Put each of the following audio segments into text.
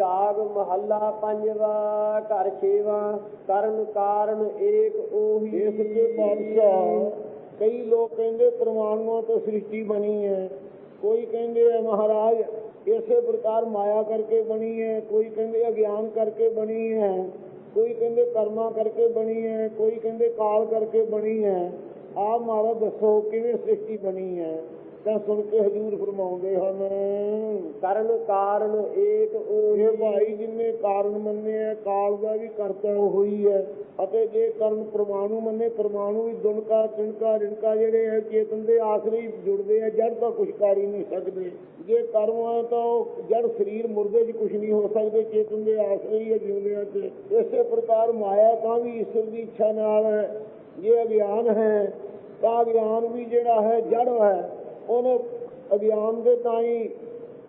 ਰਾਗ ਮਹੱਲਾ ਪੰਜਵਾ, ਘਰ ਛੇਵਾ, ਕਰਨ ਕਾਰਨ ਏਕ ਉਹੀ ਇਸ ਦੇ ਪਾਤਸ਼ਾਹ, ਕਈ ਲੋਕ ਕਹਿੰਦੇ ਪਰਮਾਣੂਆਂ ਤੋਂ ਸ੍ਰਿਸ਼ਟੀ ਬਣੀ ਹੈ। ਕੋਈ ਕਹਿੰਦੇ ਹੈ ਮਹਾਰਾਜ, ਇਸੇ ਪ੍ਰਕਾਰ ਮਾਇਆ ਕਰਕੇ ਬਣੀ ਹੈ, ਕੋਈ ਕਹਿੰਦੇ ਅਗਿਆਨ ਕਰਕੇ ਬਣੀ ਹੈ, ਕੋਈ ਕਹਿੰਦੇ ਕਰਮਾ ਕਰਕੇ ਬਣੀ ਹੈ, ਕੋਈ ਕਹਿੰਦੇ ਕਾਲ ਕਰਕੇ ਬਣੀ ਹੈ। ਆਪ ਮਹਾਰਾਜ ਦੱਸੋ ਕਿਵੇਂ ਸ੍ਰਿਸ਼ਟੀ ਬਣੀ ਹੈ। ਤਾਂ ਸੁਣ ਕੇ ਹਜੂਰ ਫਰਮਾਉਂਦੇ ਹਨ। ਕਰਨ ਕਾਰਨ ਏਕ ਉਹੀ। ਇਹ ਭਾਈ ਜਿੰਨੇ ਕਾਰਨ ਮੰਨੇ ਆ ਕਾਲ ਦਾ ਵੀ ਕਰਤਾ ਹੋਈ ਹੈ। ਅਤੇ ਜੇ ਕਰਨ ਪ੍ਰਮਾਣੂ ਮੰਨੇ ਪ੍ਰਮਾਣੂ ਵੀ ਦੁਨਕਾ ਤਿਣਕਾ ਰਿਣਕਾ ਜਿਹੜੇ ਹੈ ਚੇਤਨ ਦੇ ਆਸਰੇ ਹੀ ਜੁੜਦੇ ਆ ਜੜ ਤਾਂ ਕੁਝ ਕਰ ਹੀ ਨਹੀਂ ਸਕਦੇ। ਜੇ ਕਰਮ ਆ ਤਾਂ ਉਹ ਜੜ ਸਰੀਰ ਮੁਰਦੇ 'ਚ ਕੁਝ ਨਹੀਂ ਹੋ ਸਕਦੇ ਚੇਤਨ ਦੇ ਆਸਰੇ ਹੀ ਹੈ ਜਿਉਂਦਿਆਂ 'ਚ। ਇਸੇ ਪ੍ਰਕਾਰ ਮਾਇਆ ਤਾਂ ਵੀ ਈਸ਼ਵਰ ਦੀ ਇੱਛਾ ਨਾਲ ਹੈ। ਜੇ ਅਗਿਆਨ ਹੈ ਤਾਂ ਅਗਿਆਨ ਵੀ ਜਿਹੜਾ ਹੈ ਜੜ ਹੈ। ਉਹਨੇ ਅਗਿਆਨ ਦੇ ਤਾਈ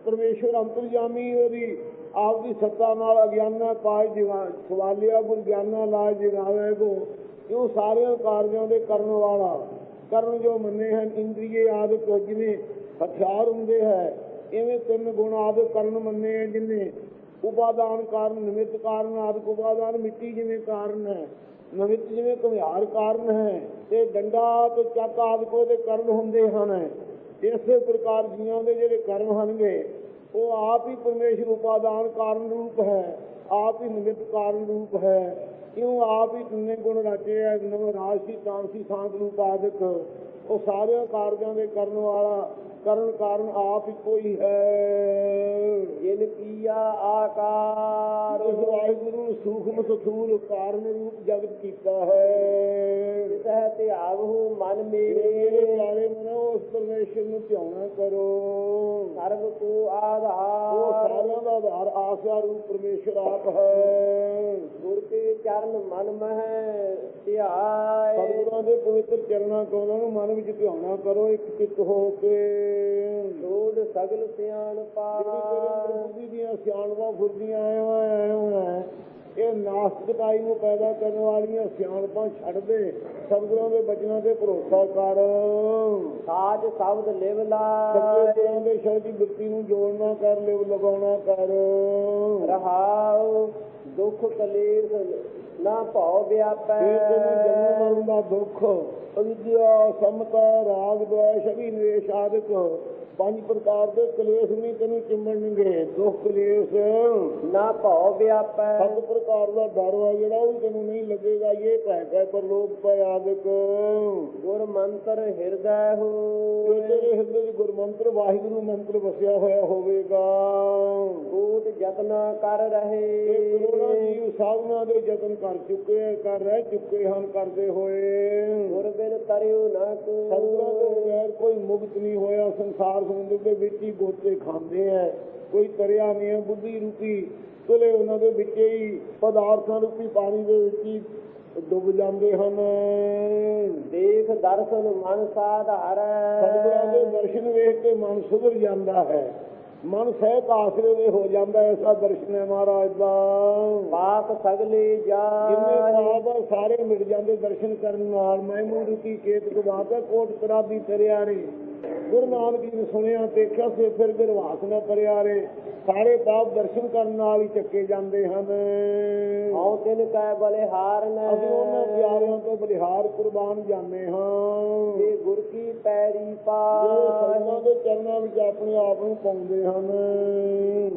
ਪਰਮੇਸ਼ਵਰ ਅੰਤਰਜਾਮੀ ਉਹਦੀ ਆਪ ਦੀ ਸੱਤਾ ਨਾਲ ਅਗਿਆਨਾ ਕਾਜ ਜਿਵਾ ਸਵਾਲਿਆ ਗੁਰ ਗਿਆਨਾ ਲਾਜ ਜਗਾਵੇ ਕੋ ਕਿਉਂ ਸਾਰਿਆਂ ਕਾਰਜਾਂ ਦੇ ਕਰਨ ਵਾਲਾ, ਕਰਨ ਜੋ ਮੰਨੇ ਹਨ, ਇੰਦਰੀਏ ਆਦਿਕ ਜਿਵੇਂ ਹਥਿਆਰ ਹੁੰਦੇ ਹੈ, ਇਵੇਂ ਤਿੰਨ ਗੁਣ ਆਦਿ ਕਰਨ ਮੰਨੇ ਹੈ, ਜਿਨੇ ਉਪਾਦਾਨ ਕਾਰਨ, ਨਿਮਿਤ ਕਾਰਨ ਆਦਿਕ ਉਪਾਦਾਨ, ਮਿੱਟੀ ਜਿਵੇਂ ਕਾਰਨ ਹੈ, ਨਿਮਿਤ ਜਿਵੇਂ ਘੁਮਿਆਰ ਕਾਰਨ ਹੈ, ਤੇ ਡੰਡਾ ਤੇ ਚੱਕ ਆਦਿਕ ਉਹਦੇ ਕਾਰਨ ਹੁੰਦੇ ਹਨ। ਇਸੇ ਪ੍ਰਕਾਰ ਜੀਆਂ ਦੇ ਜਿਹੜੇ ਕਰਮ ਹਨਗੇ, ਉਹ ਆਪ ਹੀ ਪਰਮੇਸ਼ਰ ਉਪਾਦਾਨ ਕਾਰਨ ਰੂਪ ਹੈ, ਆਪ ਹੀ ਨਿਮਿਤ ਕਾਰਨ ਰੂਪ ਹੈ। ਕਿਉਂ ਆਪ ਹੀ ਤਿੰਨੇ ਗੁਣ ਰਚੇ ਹੈ ਨਵ ਰਾਜਸੀ ਤਾਮਸੀ ਸਾਂਤ ਰੂਪ ਆਦਿਕ ਉਹ ਸਾਰਿਆਂ ਕਾਰਜਾਂ ਦੇ ਕਰਨ ਵਾਲਾ, ਕਰਨ ਕਾਰਨ ਆਪ ਹੀ ਕੋਈ ਹੈ। ਜਿਨ ਕੀਆ ਆਕਾਰ ਵਾਹਿਗੁਰੂ ਨੇ ਸੂਖਮ ਸਥੂਲ ਕਾਰਨ ਰੂਪ ਜਗਤ ਕੀਤਾ ਹੈ। ਸਹਿ ਧਿਆਵਹੁ ਮਨ ਮੇਰੇ। ਮੇਰੇ ਪਿਆਰੇ ਮਨੋ ਉਸ ਪਰਮੇਸ਼ਰ ਨੂੰ ਧਿਆਉਣਾ ਕਰੋ। ਸਰਬ ਕੋ ਉਹ ਆਧਾਰ ਸਾਰਿਆਂ ਦਾ ਆਧਾਰ ਆਸਿਆ ਰੂਪ ਪਰਮੇਸ਼ਰ ਆਪ ਹੈ। ਗੁਰ ਕੇ ਚਰਨ ਮਨ ਮਹਿ ਧਿਆਏ। ਸਤਿਗੁਰਾਂ ਦੇ ਪਵਿੱਤਰ ਚਰਨਾਂ ਤੋਂ ਉਹਨਾਂ ਨੂੰ ਮਨ ਵਿੱਚ ਧਿਆਉਣਾ ਕਰੋ ਇੱਕ ਚਿੱਤ ਹੋ ਕੇ। ਲੋੜ ਸਗਲ ਸਿਆਣ ਜਿਹੜੀ ਤੇਰੇ ਪਾ ਬੁੱਧੀ ਦੀਆਂ ਸਿਆਣਪਾਂ ਫੁਰਦੀਆਂ ਆਏ ਹੋਏ ਹੈ ਇਹ ਨਾਸਤਕਾਈ ਨੂੰ ਪੈਦਾ ਕਰਨ ਵਾਲੀਆਂ ਸਿਆਣਪਾਂ ਛੱਡ ਦੇ ਸਤਿਗੁਰਾਂ ਦੇ ਬਚਨਾਂ ਤੇ ਭਰੋਸਾ ਕਰ। ਸਾਜ ਸ਼ਬਦ ਲਿਵ ਸੱਚੇ ਲਾਏ ਗੁਰਾਂ ਦੇ ਸ਼ਬਦ ਦੀ ਬਿਰਤੀ ਨੂੰ ਜੋੜਨਾ ਕਰ ਲਿਵ ਲਗਾਉਣਾ ਕਰ। ਰਹਾਉ ਦੁਖ ਕਲੇਸ਼ ਨਾ ਭਉ ਵਿਆਪੈ। ਤੈਨੂੰ ਜਨਮ ਮਰਨ ਦਾ ਦੁੱਖ। ਅਵਿਦਿਆ ਸਮਤਾ ਰਾਗ ਦ્વੈਸ਼ ਅਭਿਨਵੇਸ਼ ਆਦਿਕ। ਪੰਜ ਪ੍ਰਕਾਰ ਦੇ ਕਲੇਸ਼ ਨਹੀਂ ਤੈਨੂੰ ਚਿੰਬੜਨਗੇ ਦੁੱਖ ਕਲੇਸ਼ ਨਾ ਭਉ ਵਿਆਪੈ। ਸੱਤ ਪ੍ਰਕਾਰ ਦਾ ਡਰ ਵਾ ਜਿਹੜਾ ਉਹ ਵੀ ਤੈਨੂੰ ਨਹੀਂ ਲੱਗੇਗਾ। ਇਹ ਭੈ ਕੈ ਪਰ ਲੋਕ ਪੈ ਆਦਿਕ। ਗੁਰ ਮੰਤਰ ਹਿਰਦੈ ਜੇ ਹੋ ਤੇਰੇ ਹਿਰਦੇ 'ਚ ਗੁਰਮੰਤਰ ਵਾਹਿਗੁਰੂ ਮੰਤਰ ਵਸਿਆ ਹੋਇਆ ਹੋਵੇਗਾ। ਕੋਟ ਯਤਨ ਕਰ ਇਹ ਕਰੋੜਾਂ ਰਹੇ ਜੀਵ ਸਾਧਨਾ ਦੇ ਯਤਨ ਕਰ ਚੁੱਕੇ ਕਰ ਰਹਿ ਚੁੱਕੇ ਹਨ ਕਰਦੇ ਹੋਏ। ਗੁਰ ਬਿਨ ਤਰਿਉ ਨ ਬਗੈਰ ਕੋਈ ਮੁਕਤ ਨਹੀਂ ਹੋਇਆ ਸੰਸਾਰ ਸਮੁੰਦਰ ਦੇ ਵਿੱਚ ਹੀ ਗੋਤੇ ਖਾਂਦੇ ਐ ਕੋਈ ਤਰਿਆ ਨਹੀਂ ਹੈ ਬੁੱਧੀ ਰੂਪੀ ਤੁਲੇ ਉਹਨਾਂ ਦੇ ਵਿੱਚ ਹੀ ਪਦਾਰਥਾਂ ਰੂਪੀ ਪਾਣੀ ਦੇ ਵਿੱਚ ਹੀ ਡੁੱਬ ਜਾਂਦੇ ਹਨ। ਦੇਖ ਦਰਸ਼ਨ ਮਨ ਸਾਧਾਰੈ। ਸਤਿਗੁਰਾਂ ਦੇ ਦਰਸ਼ਨ ਵੇਖ ਕੇ ਮਨ ਸੁਧਰ ਜਾਂਦਾ ਹੈ। ਮਨ ਸਹਿਤ ਆਸਰੇ ਦੇ ਹੋ ਜਾਂਦਾ। ਐਸਾ ਦਰਸ਼ਨ ਹੈ ਮਹਾਰਾਜ ਦਾ। ਪਾਪ ਸਗਲੇ ਜਿੰਨੇ ਜਾਏ ਪਾਪ ਆ, ਸਾਰੇ ਮਿਟ ਜਾਂਦੇ ਦਰਸ਼ਨ ਕਰਨ ਨਾਲ। ਮਹਿਮੂਦ ਕੀ ਕੇਤ ਹੈ ਕੋਟ ਕਰਾਬੀ ਤਰਿਆਰੇ ਗੁਰੂ ਨਾਨਕ ਜੀ ਨੇ ਸੁਣਿਆ ਦੇਖਿਆ ਸੇ ਫਿਰ ਗਰਵਾਸ ਨਾ ਤਰਿਆਰੇ ਸਾਰੇ ਪਾਪ ਦਰਸ਼ਨ ਕਰਨ ਨਾਲ ਹੀ ਚੱਕੇ ਜਾਂਦੇ ਹਨ। ਹਉ ਤਿਨ ਕੈ ਬਲੇ ਹਾਰਨ ਅਸੀਂ ਉਹਨਾਂ ਪਿਆਰਿਆਂ ਤੋਂ ਬਲਿਹਾਰ ਕੁਰਬਾਨ ਜਾਂਦੇ ਹਾਂ। ਜੇ ਗੁਰ ਕੀ ਪੈਰੀ ਪਾਏ ਸੰਤਾਂ ਦੇ ਚਰਨਾਂ ਵਿੱਚ ਆਪਣੇ ਆਪ ਨੂੰ ਪਾਉਂਦੇ ਹਨ।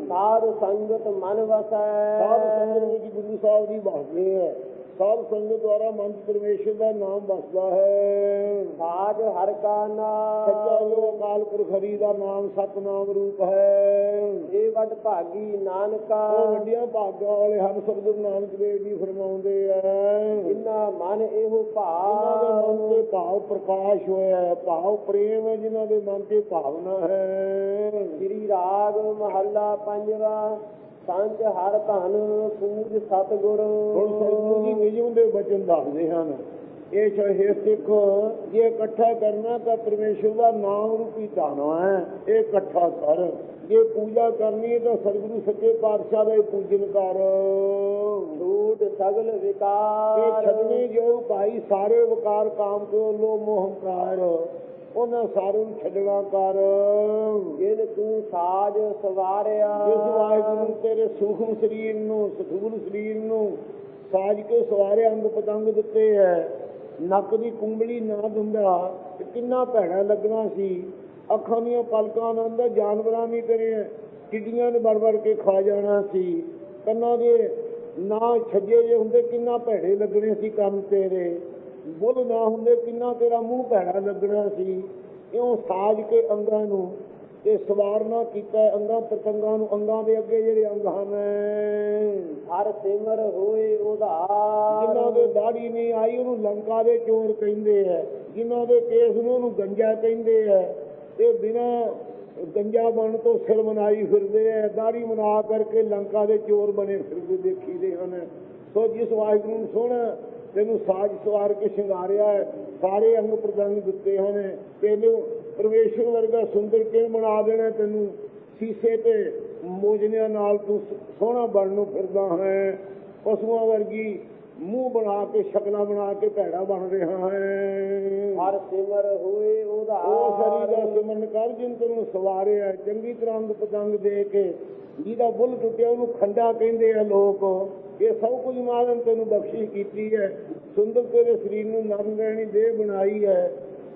ਸਾਧ ਸੰਗਤ ਮਨ ਵਸੈ। ਸਾਧ ਸੰਗਤ ਵਿੱਚ ਗੁਰੂ ਸਾਹਿਬ ਦੀ ਵਸਦੇ ਹੈ ਸਾਧ ਸੰਗਤ ਦੁਆਰਾ ਮਨ ਪਰਮੇਸ਼ਰ ਦਾ ਨਾਮ ਵਸਦਾ ਹੈ। ਸਾਜ ਹਰ ਕਾ ਸੱਚਾ ਨਾਮ। ਜੋ ਅਕਾਲ ਪੁਰਖ ਹਰੀ ਦਾ ਨਾਮ ਸਤਨਾਮ ਰੂਪ ਹੈ। ਇਹ ਵੱਡ ਭਾਗੀ ਨਾਨਕਾ ਉਹ ਵੱਡੀਆਂ ਭਾਗਾਂ ਵਾਲੇ ਹਨ ਸਤਿਗੁਰੂ ਨਾਨਕ ਦੇਵ ਜੀ ਫਰਮਾਉਂਦੇ ਆ। ਜਿਨਾ ਮਨ ਇਹੋ ਜਿਨ੍ਹਾਂ ਦੇ ਮਨ ਭਾਵ ਤੇ ਭਾਵ ਪ੍ਰਕਾਸ਼ ਹੋਇਆ ਹੈ ਭਾਵ ਪ੍ਰੇਮ ਹੈ ਜਿਨ੍ਹਾਂ ਦੇ ਮਨ ਤੇ ਭਾਵਨਾ ਹੈ। ਸ੍ਰੀ ਰਾਗ ਮਹੱਲਾ ਪੰਜਵਾ। ਸੰਚ ਹਰ ਧਨ ਪੂਜ ਸਤਗੁਰ। ਹੁਣ ਸਤਿਗੁਰੂ ਜੀ ਨਿਯਮ ਦੇ ਬਚਨ ਦੱਸਦੇ ਹਨ। ਇਹ ਚਾਹੇ ਸਿੱਖ ਜੇ ਇਕੱਠਾ ਕਰਨਾ ਤਾਂ ਪਰਮੇਸ਼ਰ ਦਾ ਨਾਮ ਰੂਪੀ ਧਾਨਾ ਹੈ। ਇਹ ਇਕੱਠਾ ਕਰ। ਜੇ ਪੂਜਾ ਕਰਨੀ ਹੈ ਤਾਂ ਸਤਿਗੁਰੂ ਸੱਚੇ ਪਾਤਸ਼ਾਹ ਦਾ ਪੂਜਨ ਕਰ। ਛੂਟ ਸਗਲ ਇਹ ਵਿਕਾਰ ਛੱਡਣੇ ਜੋ ਭਾਈ ਸਾਰੇ ਵਕਾਰ ਕਾਮ ਕੋ ਲੋ ਮੋਹ ਹੰਕਾਰ। ਉਹਨਾਂ ਸਾਰਿਆਂ ਨੂੰ ਛੱਡਣਾ ਕਰ। ਜਿਨ ਤੂੰ ਸਾਜ ਸਵਾਰਿਆ। ਜਿਸ ਵਾਹਿਗੁਰੂ ਨੇ ਤੇਰੇ ਸੂਖਮ ਸਰੀਰ ਨੂੰ ਸਥੂਲ ਸਰੀਰ ਨੂੰ ਸਾਜ ਕੇ ਸਵਾਰੇ ਅੰਗ ਪਤੰਗ ਦਿੱਤੇ ਹੈ ਨੱਕ ਦੀ ਕੁੰਬਲੀ ਨਾ ਦਿੰਦਾ। ਤੇ ਕਿੰਨਾ ਭੈੜਾ ਲੱਗਣਾ ਸੀ। ਅੱਖਾਂ ਦੀਆਂ ਪਲਕਾਂ ਨਾਲ ਜਾਨਵਰਾਂ ਵੀ ਤੇਰੇ ਟਿੱਡੀਆਂ ਨੇ ਵੜ ਕੇ ਖਾ ਜਾਣਾ ਸੀ। ਕੰਨਾਂ ਦੇ ਨਾ ਛੱਜੇ ਜੇ ਹੁੰਦੇ ਕਿੰਨਾ ਭੈੜੇ ਲੱਗਣੇ ਸੀ ਕੰਨ ਤੇਰੇ। ਬੁੱਲ ਨਾ ਹੁੰਦੇ ਕਿੰਨਾ ਤੇਰਾ ਮੂੰਹ ਭੈੜਾ ਲੱਗਣਾ ਸੀ। ਇਉਂ ਸਾਜ ਕੇ ਅੰਗਾਂ ਨੂੰ ਤੇ ਸਵਾਰਨਾ ਕੀਤਾ ਅੰਗਾਂ ਪ੍ਰਤੰਗਾਂ ਨੂੰ ਅੰਗਾਂ ਦੇ ਅੱਗੇ ਜਿਹੜੇ ਅੰਗ ਹਨ। ਹਰ ਸਿਮਰ ਹੋਏ ਉਧਾਰ। ਜਿਨ੍ਹਾਂ ਦੇ ਦਾੜੀ ਨਹੀਂ ਆਈ ਉਹਨੂੰ ਲੰਕਾ ਦੇ ਚੋਰ ਕਹਿੰਦੇ ਐ ਜਿਨ੍ਹਾਂ ਦੇ ਕੇਸ ਨੂੰ ਉਹਨੂੰ ਗੰਜਾ ਕਹਿੰਦੇ ਐ ਤੇ ਬਿਨਾ ਗੰਜਾ ਬਣ ਤੋਂ ਸਿਰ ਮਨਾਈ ਫਿਰਦੇ ਐ ਦਾੜੀ ਮਨਾ ਕਰਕੇ ਲੰਕਾ ਦੇ ਚੋਰ ਬਣੇ ਫਿਰਦੇ ਦੇਖੀਦੇ ਹਨ। ਸੋ ਜਿਸ ਵਾਹਿਗੁਰੂ ਨੂੰ ਸੋਹਣਾ ਤੈਨੂੰ ਸਾਜ ਸਵਾਰ ਕੇ ਸ਼ਿੰਗਾਰਿਆ ਹੈ। ਸਾਰੇ ਅੰਗ ਪ੍ਰਦੰਗ ਦਿੱਤੇ ਹਨ। ਤੈਨੂੰ ਪਰਮੇਸ਼ਰ ਵਰਗਾ ਸੁੰਦਰ ਕਿਵੇਂ ਬਣਾ ਦੇਣਾ ਤੈਨੂੰ? ਸੀਸੇ ਤੇ ਮੋਜਨਿਆਂ ਨਾਲ ਤੂੰ ਸੋਹਣਾ ਬਣਨ ਨੂੰ ਫਿਰਦਾ ਹੈ। ਪਸ਼ੂਆਂ ਵਰਗੀ ਮੂੰਹ ਬਣਾ ਕੇ ਸ਼ਕਲਾਂ ਬਣਾ ਕੇ ਭੈੜਾ ਬਣ ਰਿਹਾ ਹੈ। ਹਰ ਸਿਮਰ ਹੋਏ ਉਹ ਸਰੀ ਦਾ ਸਿਮਰਨ ਕਰ ਜਿਨ ਤੈਨੂੰ ਸਵਾਰਿਆ ਚੰਗੀ ਤਰ੍ਹਾਂ ਅੰਗ ਪਤੰਗ ਦੇ ਕੇ ਜਿਹਦਾ ਬੁੱਲ ਟੁੱਟਿਆ ਉਹਨੂੰ ਖੰਡਾ ਕਹਿੰਦੇ ਆ ਲੋਕ। ਇਹ ਸਭ ਕੁਝ ਮਾਲਮ ਤੈਨੂੰ ਬਖਸ਼ਿਸ਼ ਕੀਤੀ ਹੈ। ਸੁੰਦਰ ਤੇਰੇ ਸਰੀਰ ਨੂੰ ਨਰਮ ਰਹਿਣੀ ਦੇਹ ਬਣਾਈ ਹੈ।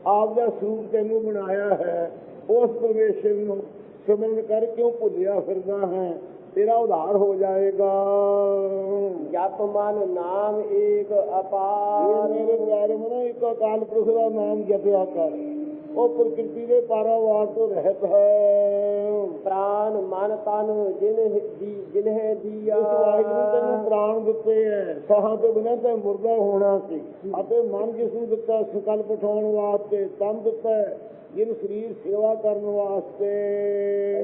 ਆਪ ਦਾ ਸਰੂਪ ਤੈਨੂੰ ਬਣਾਇਆ ਹੈ। ਉਸ ਪਰਮੇਸ਼ਰ ਨੂੰ ਸਿਮਰਨ ਕਰ ਕਿਉਂ ਭੁੱਲਿਆ ਫਿਰਦਾ ਹੈ? ਤੇਰਾ ਉਧਾਰ ਹੋ ਜਾਏਗਾ। ਜਪ ਮਨ ਨਾਮ ਏਕ ਇਹ ਅਪਾਰ। ਮੇਰੇ ਪਿਆਰੇ ਮਨੋ ਇੱਕ ਅਕਾਲ ਪੁਰਖ ਦਾ ਨਾਮ ਜਪਿਆ ਕਰ। ਉਹ ਪ੍ਰਕਿਰਤੀ ਦੇ ਪਾਰਾਵਾਰ ਤੋਂ ਰਹਿਤ ਹੈ। ਪ੍ਰਾਨ ਮਨ ਤਨ ਜਿਨ ਦੀ ਜਿਨਹਿ ਦੀਆ। ਇਸ ਵਾਹਿਗੁਰੂ ਤੈਨੂੰ ਪ੍ਰਾਣ ਦਿੱਤੇ ਐ। ਸਾਹਾਂ ਤੋਂ ਬਿਨਾਂ ਤਾਂ ਮੁਰਦਾ ਹੋਣਾ ਸੀ। ਅਤੇ ਮਨ ਜਿਸ ਨੂੰ ਦਿੱਤਾ ਸੰਕਲਪ ਉਠਾਉਣ ਵਾਸਤੇ ਤਨ ਦਿੱਤਾ ਹੈ, ਜਿਹਨੂੰ ਸਰੀਰ ਸੇਵਾ ਕਰਨ ਵਾਸਤੇ।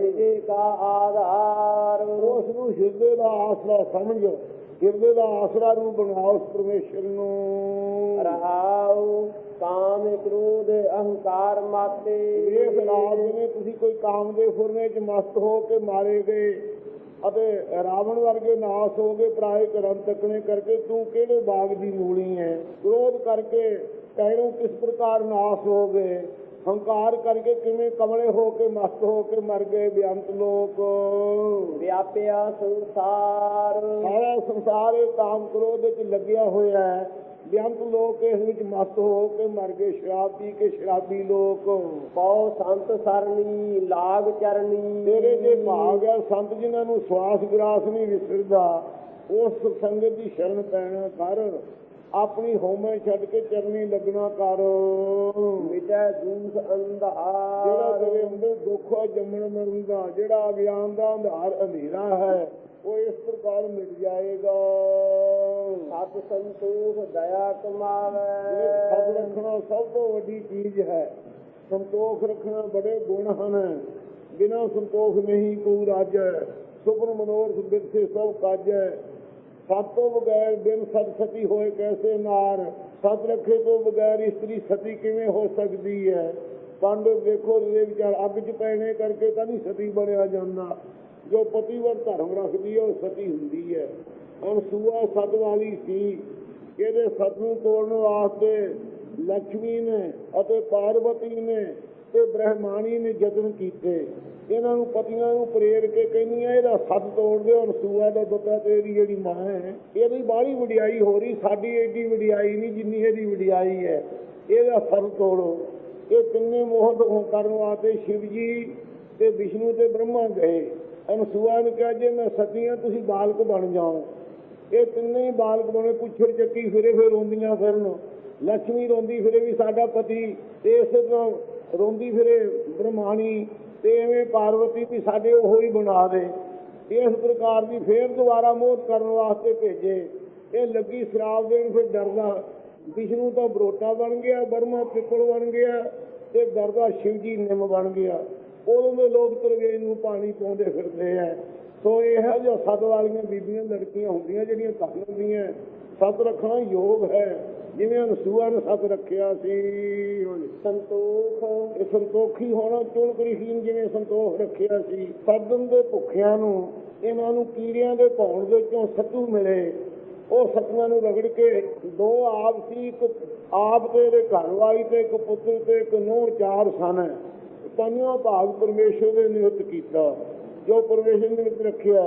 ਹਿਰਦੇ ਕਾ ਆਧਾਰ। ਉਸ ਨੂੰ ਹਿਰਦੇ ਦਾ ਆਸਰਾ ਸਮਝ। ਹਿਰਦੇ ਦਾ ਆਸਰਾ ਰੂਪ ਬਣਾਓ ਉਸ ਪਰਮੇਸ਼ਰ ਨੂੰ। ਰਹਾਉ। ਕਾਮ ਕ੍ਰੋਧ ਅਹੰਕਾਰ ਮਾਤੇ। ਇਹ ਰਾਤ ਨੇ ਤੁਸੀਂ ਕੋਈ ਕਾਮ ਦੇ ਫੁਰਨੇ 'ਚ ਮਸਤ ਹੋ ਕੇ ਮਾਰੇ ਗਏ ਅਤੇ ਰਾਵਣ ਵਰਗੇ ਨਾਸ ਹੋ ਗਏ ਪਰਾਏ ਕਰਮ ਤੱਕਣੇ ਕਰਕੇ ਤੂੰ ਕਿਹੜੇ ਬਾਗ ਦੀ ਮੂਲੀ ਹੈ ਕ੍ਰੋਧ ਕਰਕੇ ਕਹਿਣੋਂ ਕਿਸ ਪ੍ਰਕਾਰ ਨਾਸ ਹੋ ਗਏ? ਹੰਕਾਰ ਕਰਕੇ ਕਿਵੇਂ ਕਮਲੇ ਹੋ ਕੇ ਮਸਤ ਹੋ ਕੇ ਮਰ ਗਏ ਬਿਆੰਤ ਲੋਕ? ਵਿਆਪਿਆ ਸੰਸਾਰ। ਸਾਰਾ ਸੰਸਾਰ ਇਹ ਕਾਮ ਕ੍ਰੋਧ ਵਿੱਚ ਲੱਗਿਆ ਹੋਇਆ ਹੈ ਬਿਆੰਤ ਲੋਕ ਇਸ ਵਿੱਚ ਮਸਤ ਹੋ ਕੇ ਮਰ ਗਏ ਸ਼ਰਾਬ ਪੀ ਕੇ ਸ਼ਰਾਬੀ ਲੋਕ। ਪਉ ਸੰਤ ਸਰਣੀ ਲਾਗ ਚਰਣੀ। ਤੇਰੇ ਜੇ ਭਾਗ ਹੈ ਸੰਤ ਜਿਨ੍ਹਾਂ ਨੂੰ ਸਵਾਸ ਗਰਾਸ ਨਹੀਂ ਵਿਸਰਦਾ ਉਸ ਸੰਗਤ ਦੀ ਸ਼ਰਨ ਪੈਣਾ ਕਰ। ਆਪਣੀ ਹੋਮੇ ਛੱਡ ਕੇ ਚਰਨੀ ਲੱਗਣਾ ਕਰ। ਮਿਟੈ ਦੂਸ ਅੰਧਾਰ। ਜਿਹੜਾ ਤੇਰੇ ਅੰਦਰ ਦੁੱਖ ਹੈ ਜੰਮਣ ਮਰਨ ਦਾ ਜਿਹੜਾ ਅਗਿਆਨ ਦਾ ਅੰਧਾਰ ਹਨੇਰਾ ਹੈ ਉਹ ਇਸ ਪ੍ਰਕਾਰ ਮਿਟ ਜਾਏਗਾ। ਸਤ ਸੰਤੋਖ ਦਇਆ ਇਹ ਸਭ ਰੱਖਣਾ ਸਭ ਤੋਂ ਵੱਡੀ ਚੀਜ਼ ਹੈ। ਸੰਤੋਖ ਰੱਖਣਾ ਬੜੇ ਗੁਣ ਹਨ। ਬਿਨਾਂ ਸੰਤੋਖ ਨਹੀਂ ਕੋਈ ਰਾਜ ਸੁਪਨ ਮਨੋਰਥ ਬਿਰਸੇ ਸਭ ਕਾਜ ਸਤ ਤੋਂ ਬਗੈਰ ਬਿਨ ਸਤ ਸਤੀ ਹੋਏ ਕੈਸੇ ਨਾਰ? ਸਤ ਰੱਖੇ ਤੋਂ ਬਗੈਰ ਇਸਤਰੀ ਸਤੀ ਕਿਵੇਂ ਹੋ ਸਕਦੀ ਹੈ? ਪਾਂਡਵ ਦੇਖੋ ਦੇ ਵਿਚਾਰ ਅੱਗ 'ਚ ਪੈਣੇ ਕਰਕੇ ਤਾਂ ਨਹੀਂ ਸਤੀ ਬਣਿਆ ਜਾਂਦਾ। ਜੋ ਪਤੀਵਰ ਧਰਮ ਰੱਖਦੀ ਹੈ, ਉਹ ਸਤੀ ਹੁੰਦੀ ਹੈ। ਅਨਸੂਆ ਸਤ ਵਾਲੀ ਸੀ। ਇਹਦੇ ਸੱਤ ਨੂੰ ਤੋੜਨ ਵਾਸਤੇ ਲక్ష్ਮੀ ਨੇ ਅਤੇ ਪਾਰਵਤੀ ਨੇ ਤੇ ਬ੍ਰਹਮਾਣੀ ਨੇ ਯਤਨ ਕੀਤੇ। ਇਹਨਾਂ ਨੂੰ ਪਤੀਆਂ ਨੂੰ ਪ੍ਰੇਰ ਕੇ ਕਹਿੰਦੀਆਂ ਇਹਦਾ ਸੱਤ ਤੋੜ ਦਿਓ ਅਨਸੂਆ ਦਾ ਦੁੱਤਾ ਤੇਰੀ ਜਿਹੜੀ ਮਾਂ ਹੈ ਇਹਦੀ ਬਾਹਲੀ ਵਡਿਆਈ ਹੋ ਰਹੀ, ਸਾਡੀ ਏਡੀ ਵਡਿਆਈ ਨਹੀਂ ਜਿੰਨੀ ਇਹਦੀ ਵਡਿਆਈ ਹੈ। ਇਹਦਾ ਸੱਤ ਤੋੜੋ। ਇਹ ਤਿੰਨੇ ਮੋਹਤ ਕਰਨ ਵਾਸਤੇ ਸ਼ਿਵ ਜੀ ਤੇ ਵਿਸ਼ਨੂੰ ਤੇ ਬ੍ਰਹਮਾ ਗਏ। ਅਨਸੂਆ ਨੇ ਕਿਹਾ, ਜੇ ਮੈਂ ਸਤੀਆਂ ਤੁਸੀਂ ਬਾਲਕ ਬਣ ਜਾਓ। ਇਹ ਤਿੰਨੇ ਹੀ ਬਾਲਕ ਬਣੇ, ਪੁੱਛੜ ਚੱਕੀ ਫਿਰੇ, ਫਿਰ ਰੋਂਦੀਆਂ ਫਿਰਨ। ਲక్ష్ਮੀ ਰੋਂਦੀ ਫਿਰੇ ਵੀ ਸਾਡਾ ਪਤੀ, ਤੇ ਇਸੇ ਤਰ੍ਹਾਂ ਰੋਂਦੀ ਫਿਰੇ ਬ੍ਰਹਮਾਣੀ, ਤੇ ਐਵੇਂ ਪਾਰਵਤੀ ਵੀ ਸਾਡੇ ਉਹ ਹੀ ਬਣਾ ਦੇ। ਇਸ ਪ੍ਰਕਾਰ ਦੀ ਫੇਰ ਦੁਬਾਰਾ ਮੋਹਤ ਕਰਨ ਵਾਸਤੇ ਭੇਜੇ। ਇਹ ਲੱਗੀ ਸ਼ਰਾਬ ਦੇਣ, ਫਿਰ ਡਰਦਾ। ਵਿਸ਼ਨੂੰ ਤਾਂ ਬਰੋਟਾ ਬਣ ਗਿਆ, ਬਰਮਾ ਪਿੱਪਲ ਬਣ ਗਿਆ, ਤੇ ਡਰਦਾ ਸ਼ਿਵਜੀ ਨਿੰਮ ਬਣ ਗਿਆ। ਉਦੋਂ ਦੇ ਲੋਕ ਤਰਵੇਜ ਨੂੰ ਪਾਣੀ ਪਾਉਂਦੇ ਫਿਰਦੇ ਆ। ਸੋ ਇਹੋ ਜਿਹਾ ਸੱਤ ਵਾਲੀਆਂ ਬੀਬੀਆਂ ਲੜਕੀਆਂ ਹੁੰਦੀਆਂ ਜਿਹੜੀਆਂ ਧਨ ਹੁੰਦੀਆਂ ਸੱਤ ਰੱਖਣਾ ਯੋਗ ਹੈ। ਜਿਵੇਂ ਅਨਸੂਆ ਨੇ ਸੱਤ ਰੱਖਿਆ ਸੀ। ਸੰਤੋਖ। ਇਹ ਸੰਤੋਖੀ ਹੋਣਾ ਚੁਣ ਕਰੀਹੀਨ ਜਿਵੇਂ ਸੰਤੋਖ ਰੱਖਿਆ ਸੀ। ਸੱਦਨ ਦੇ ਭੁੱਖਿਆਂ ਨੂੰ ਇਹਨਾਂ ਨੂੰ ਕੀੜਿਆਂ ਦੇ ਭੌਣ ਦੇ ਚੋਂ ਸੱਤੂ ਮਿਲੇ। ਉਹ ਸਤਿਆਂ ਨੂੰ ਰਗੜ ਕੇ ਦੋ ਆਪ ਸੀ ਇੱਕ ਆਪ ਇਹਦੇ ਘਰ ਵਾਲੀ ਤੇ ਇੱਕ ਪੁੱਤਰ ਤੇ ਇੱਕ ਨੂੰਹ ਚਾਰ ਸਨ। ਪੰਜਵਾਂ ਭਾਗ ਪਰਮੇਸ਼ਰ ਦੇ ਨਿਯੁਕਤ ਕੀਤਾ। ਜੋ ਪਰਮੇਸ਼ਰ ਨੇ ਨਿਯੁਕਤ ਰੱਖਿਆ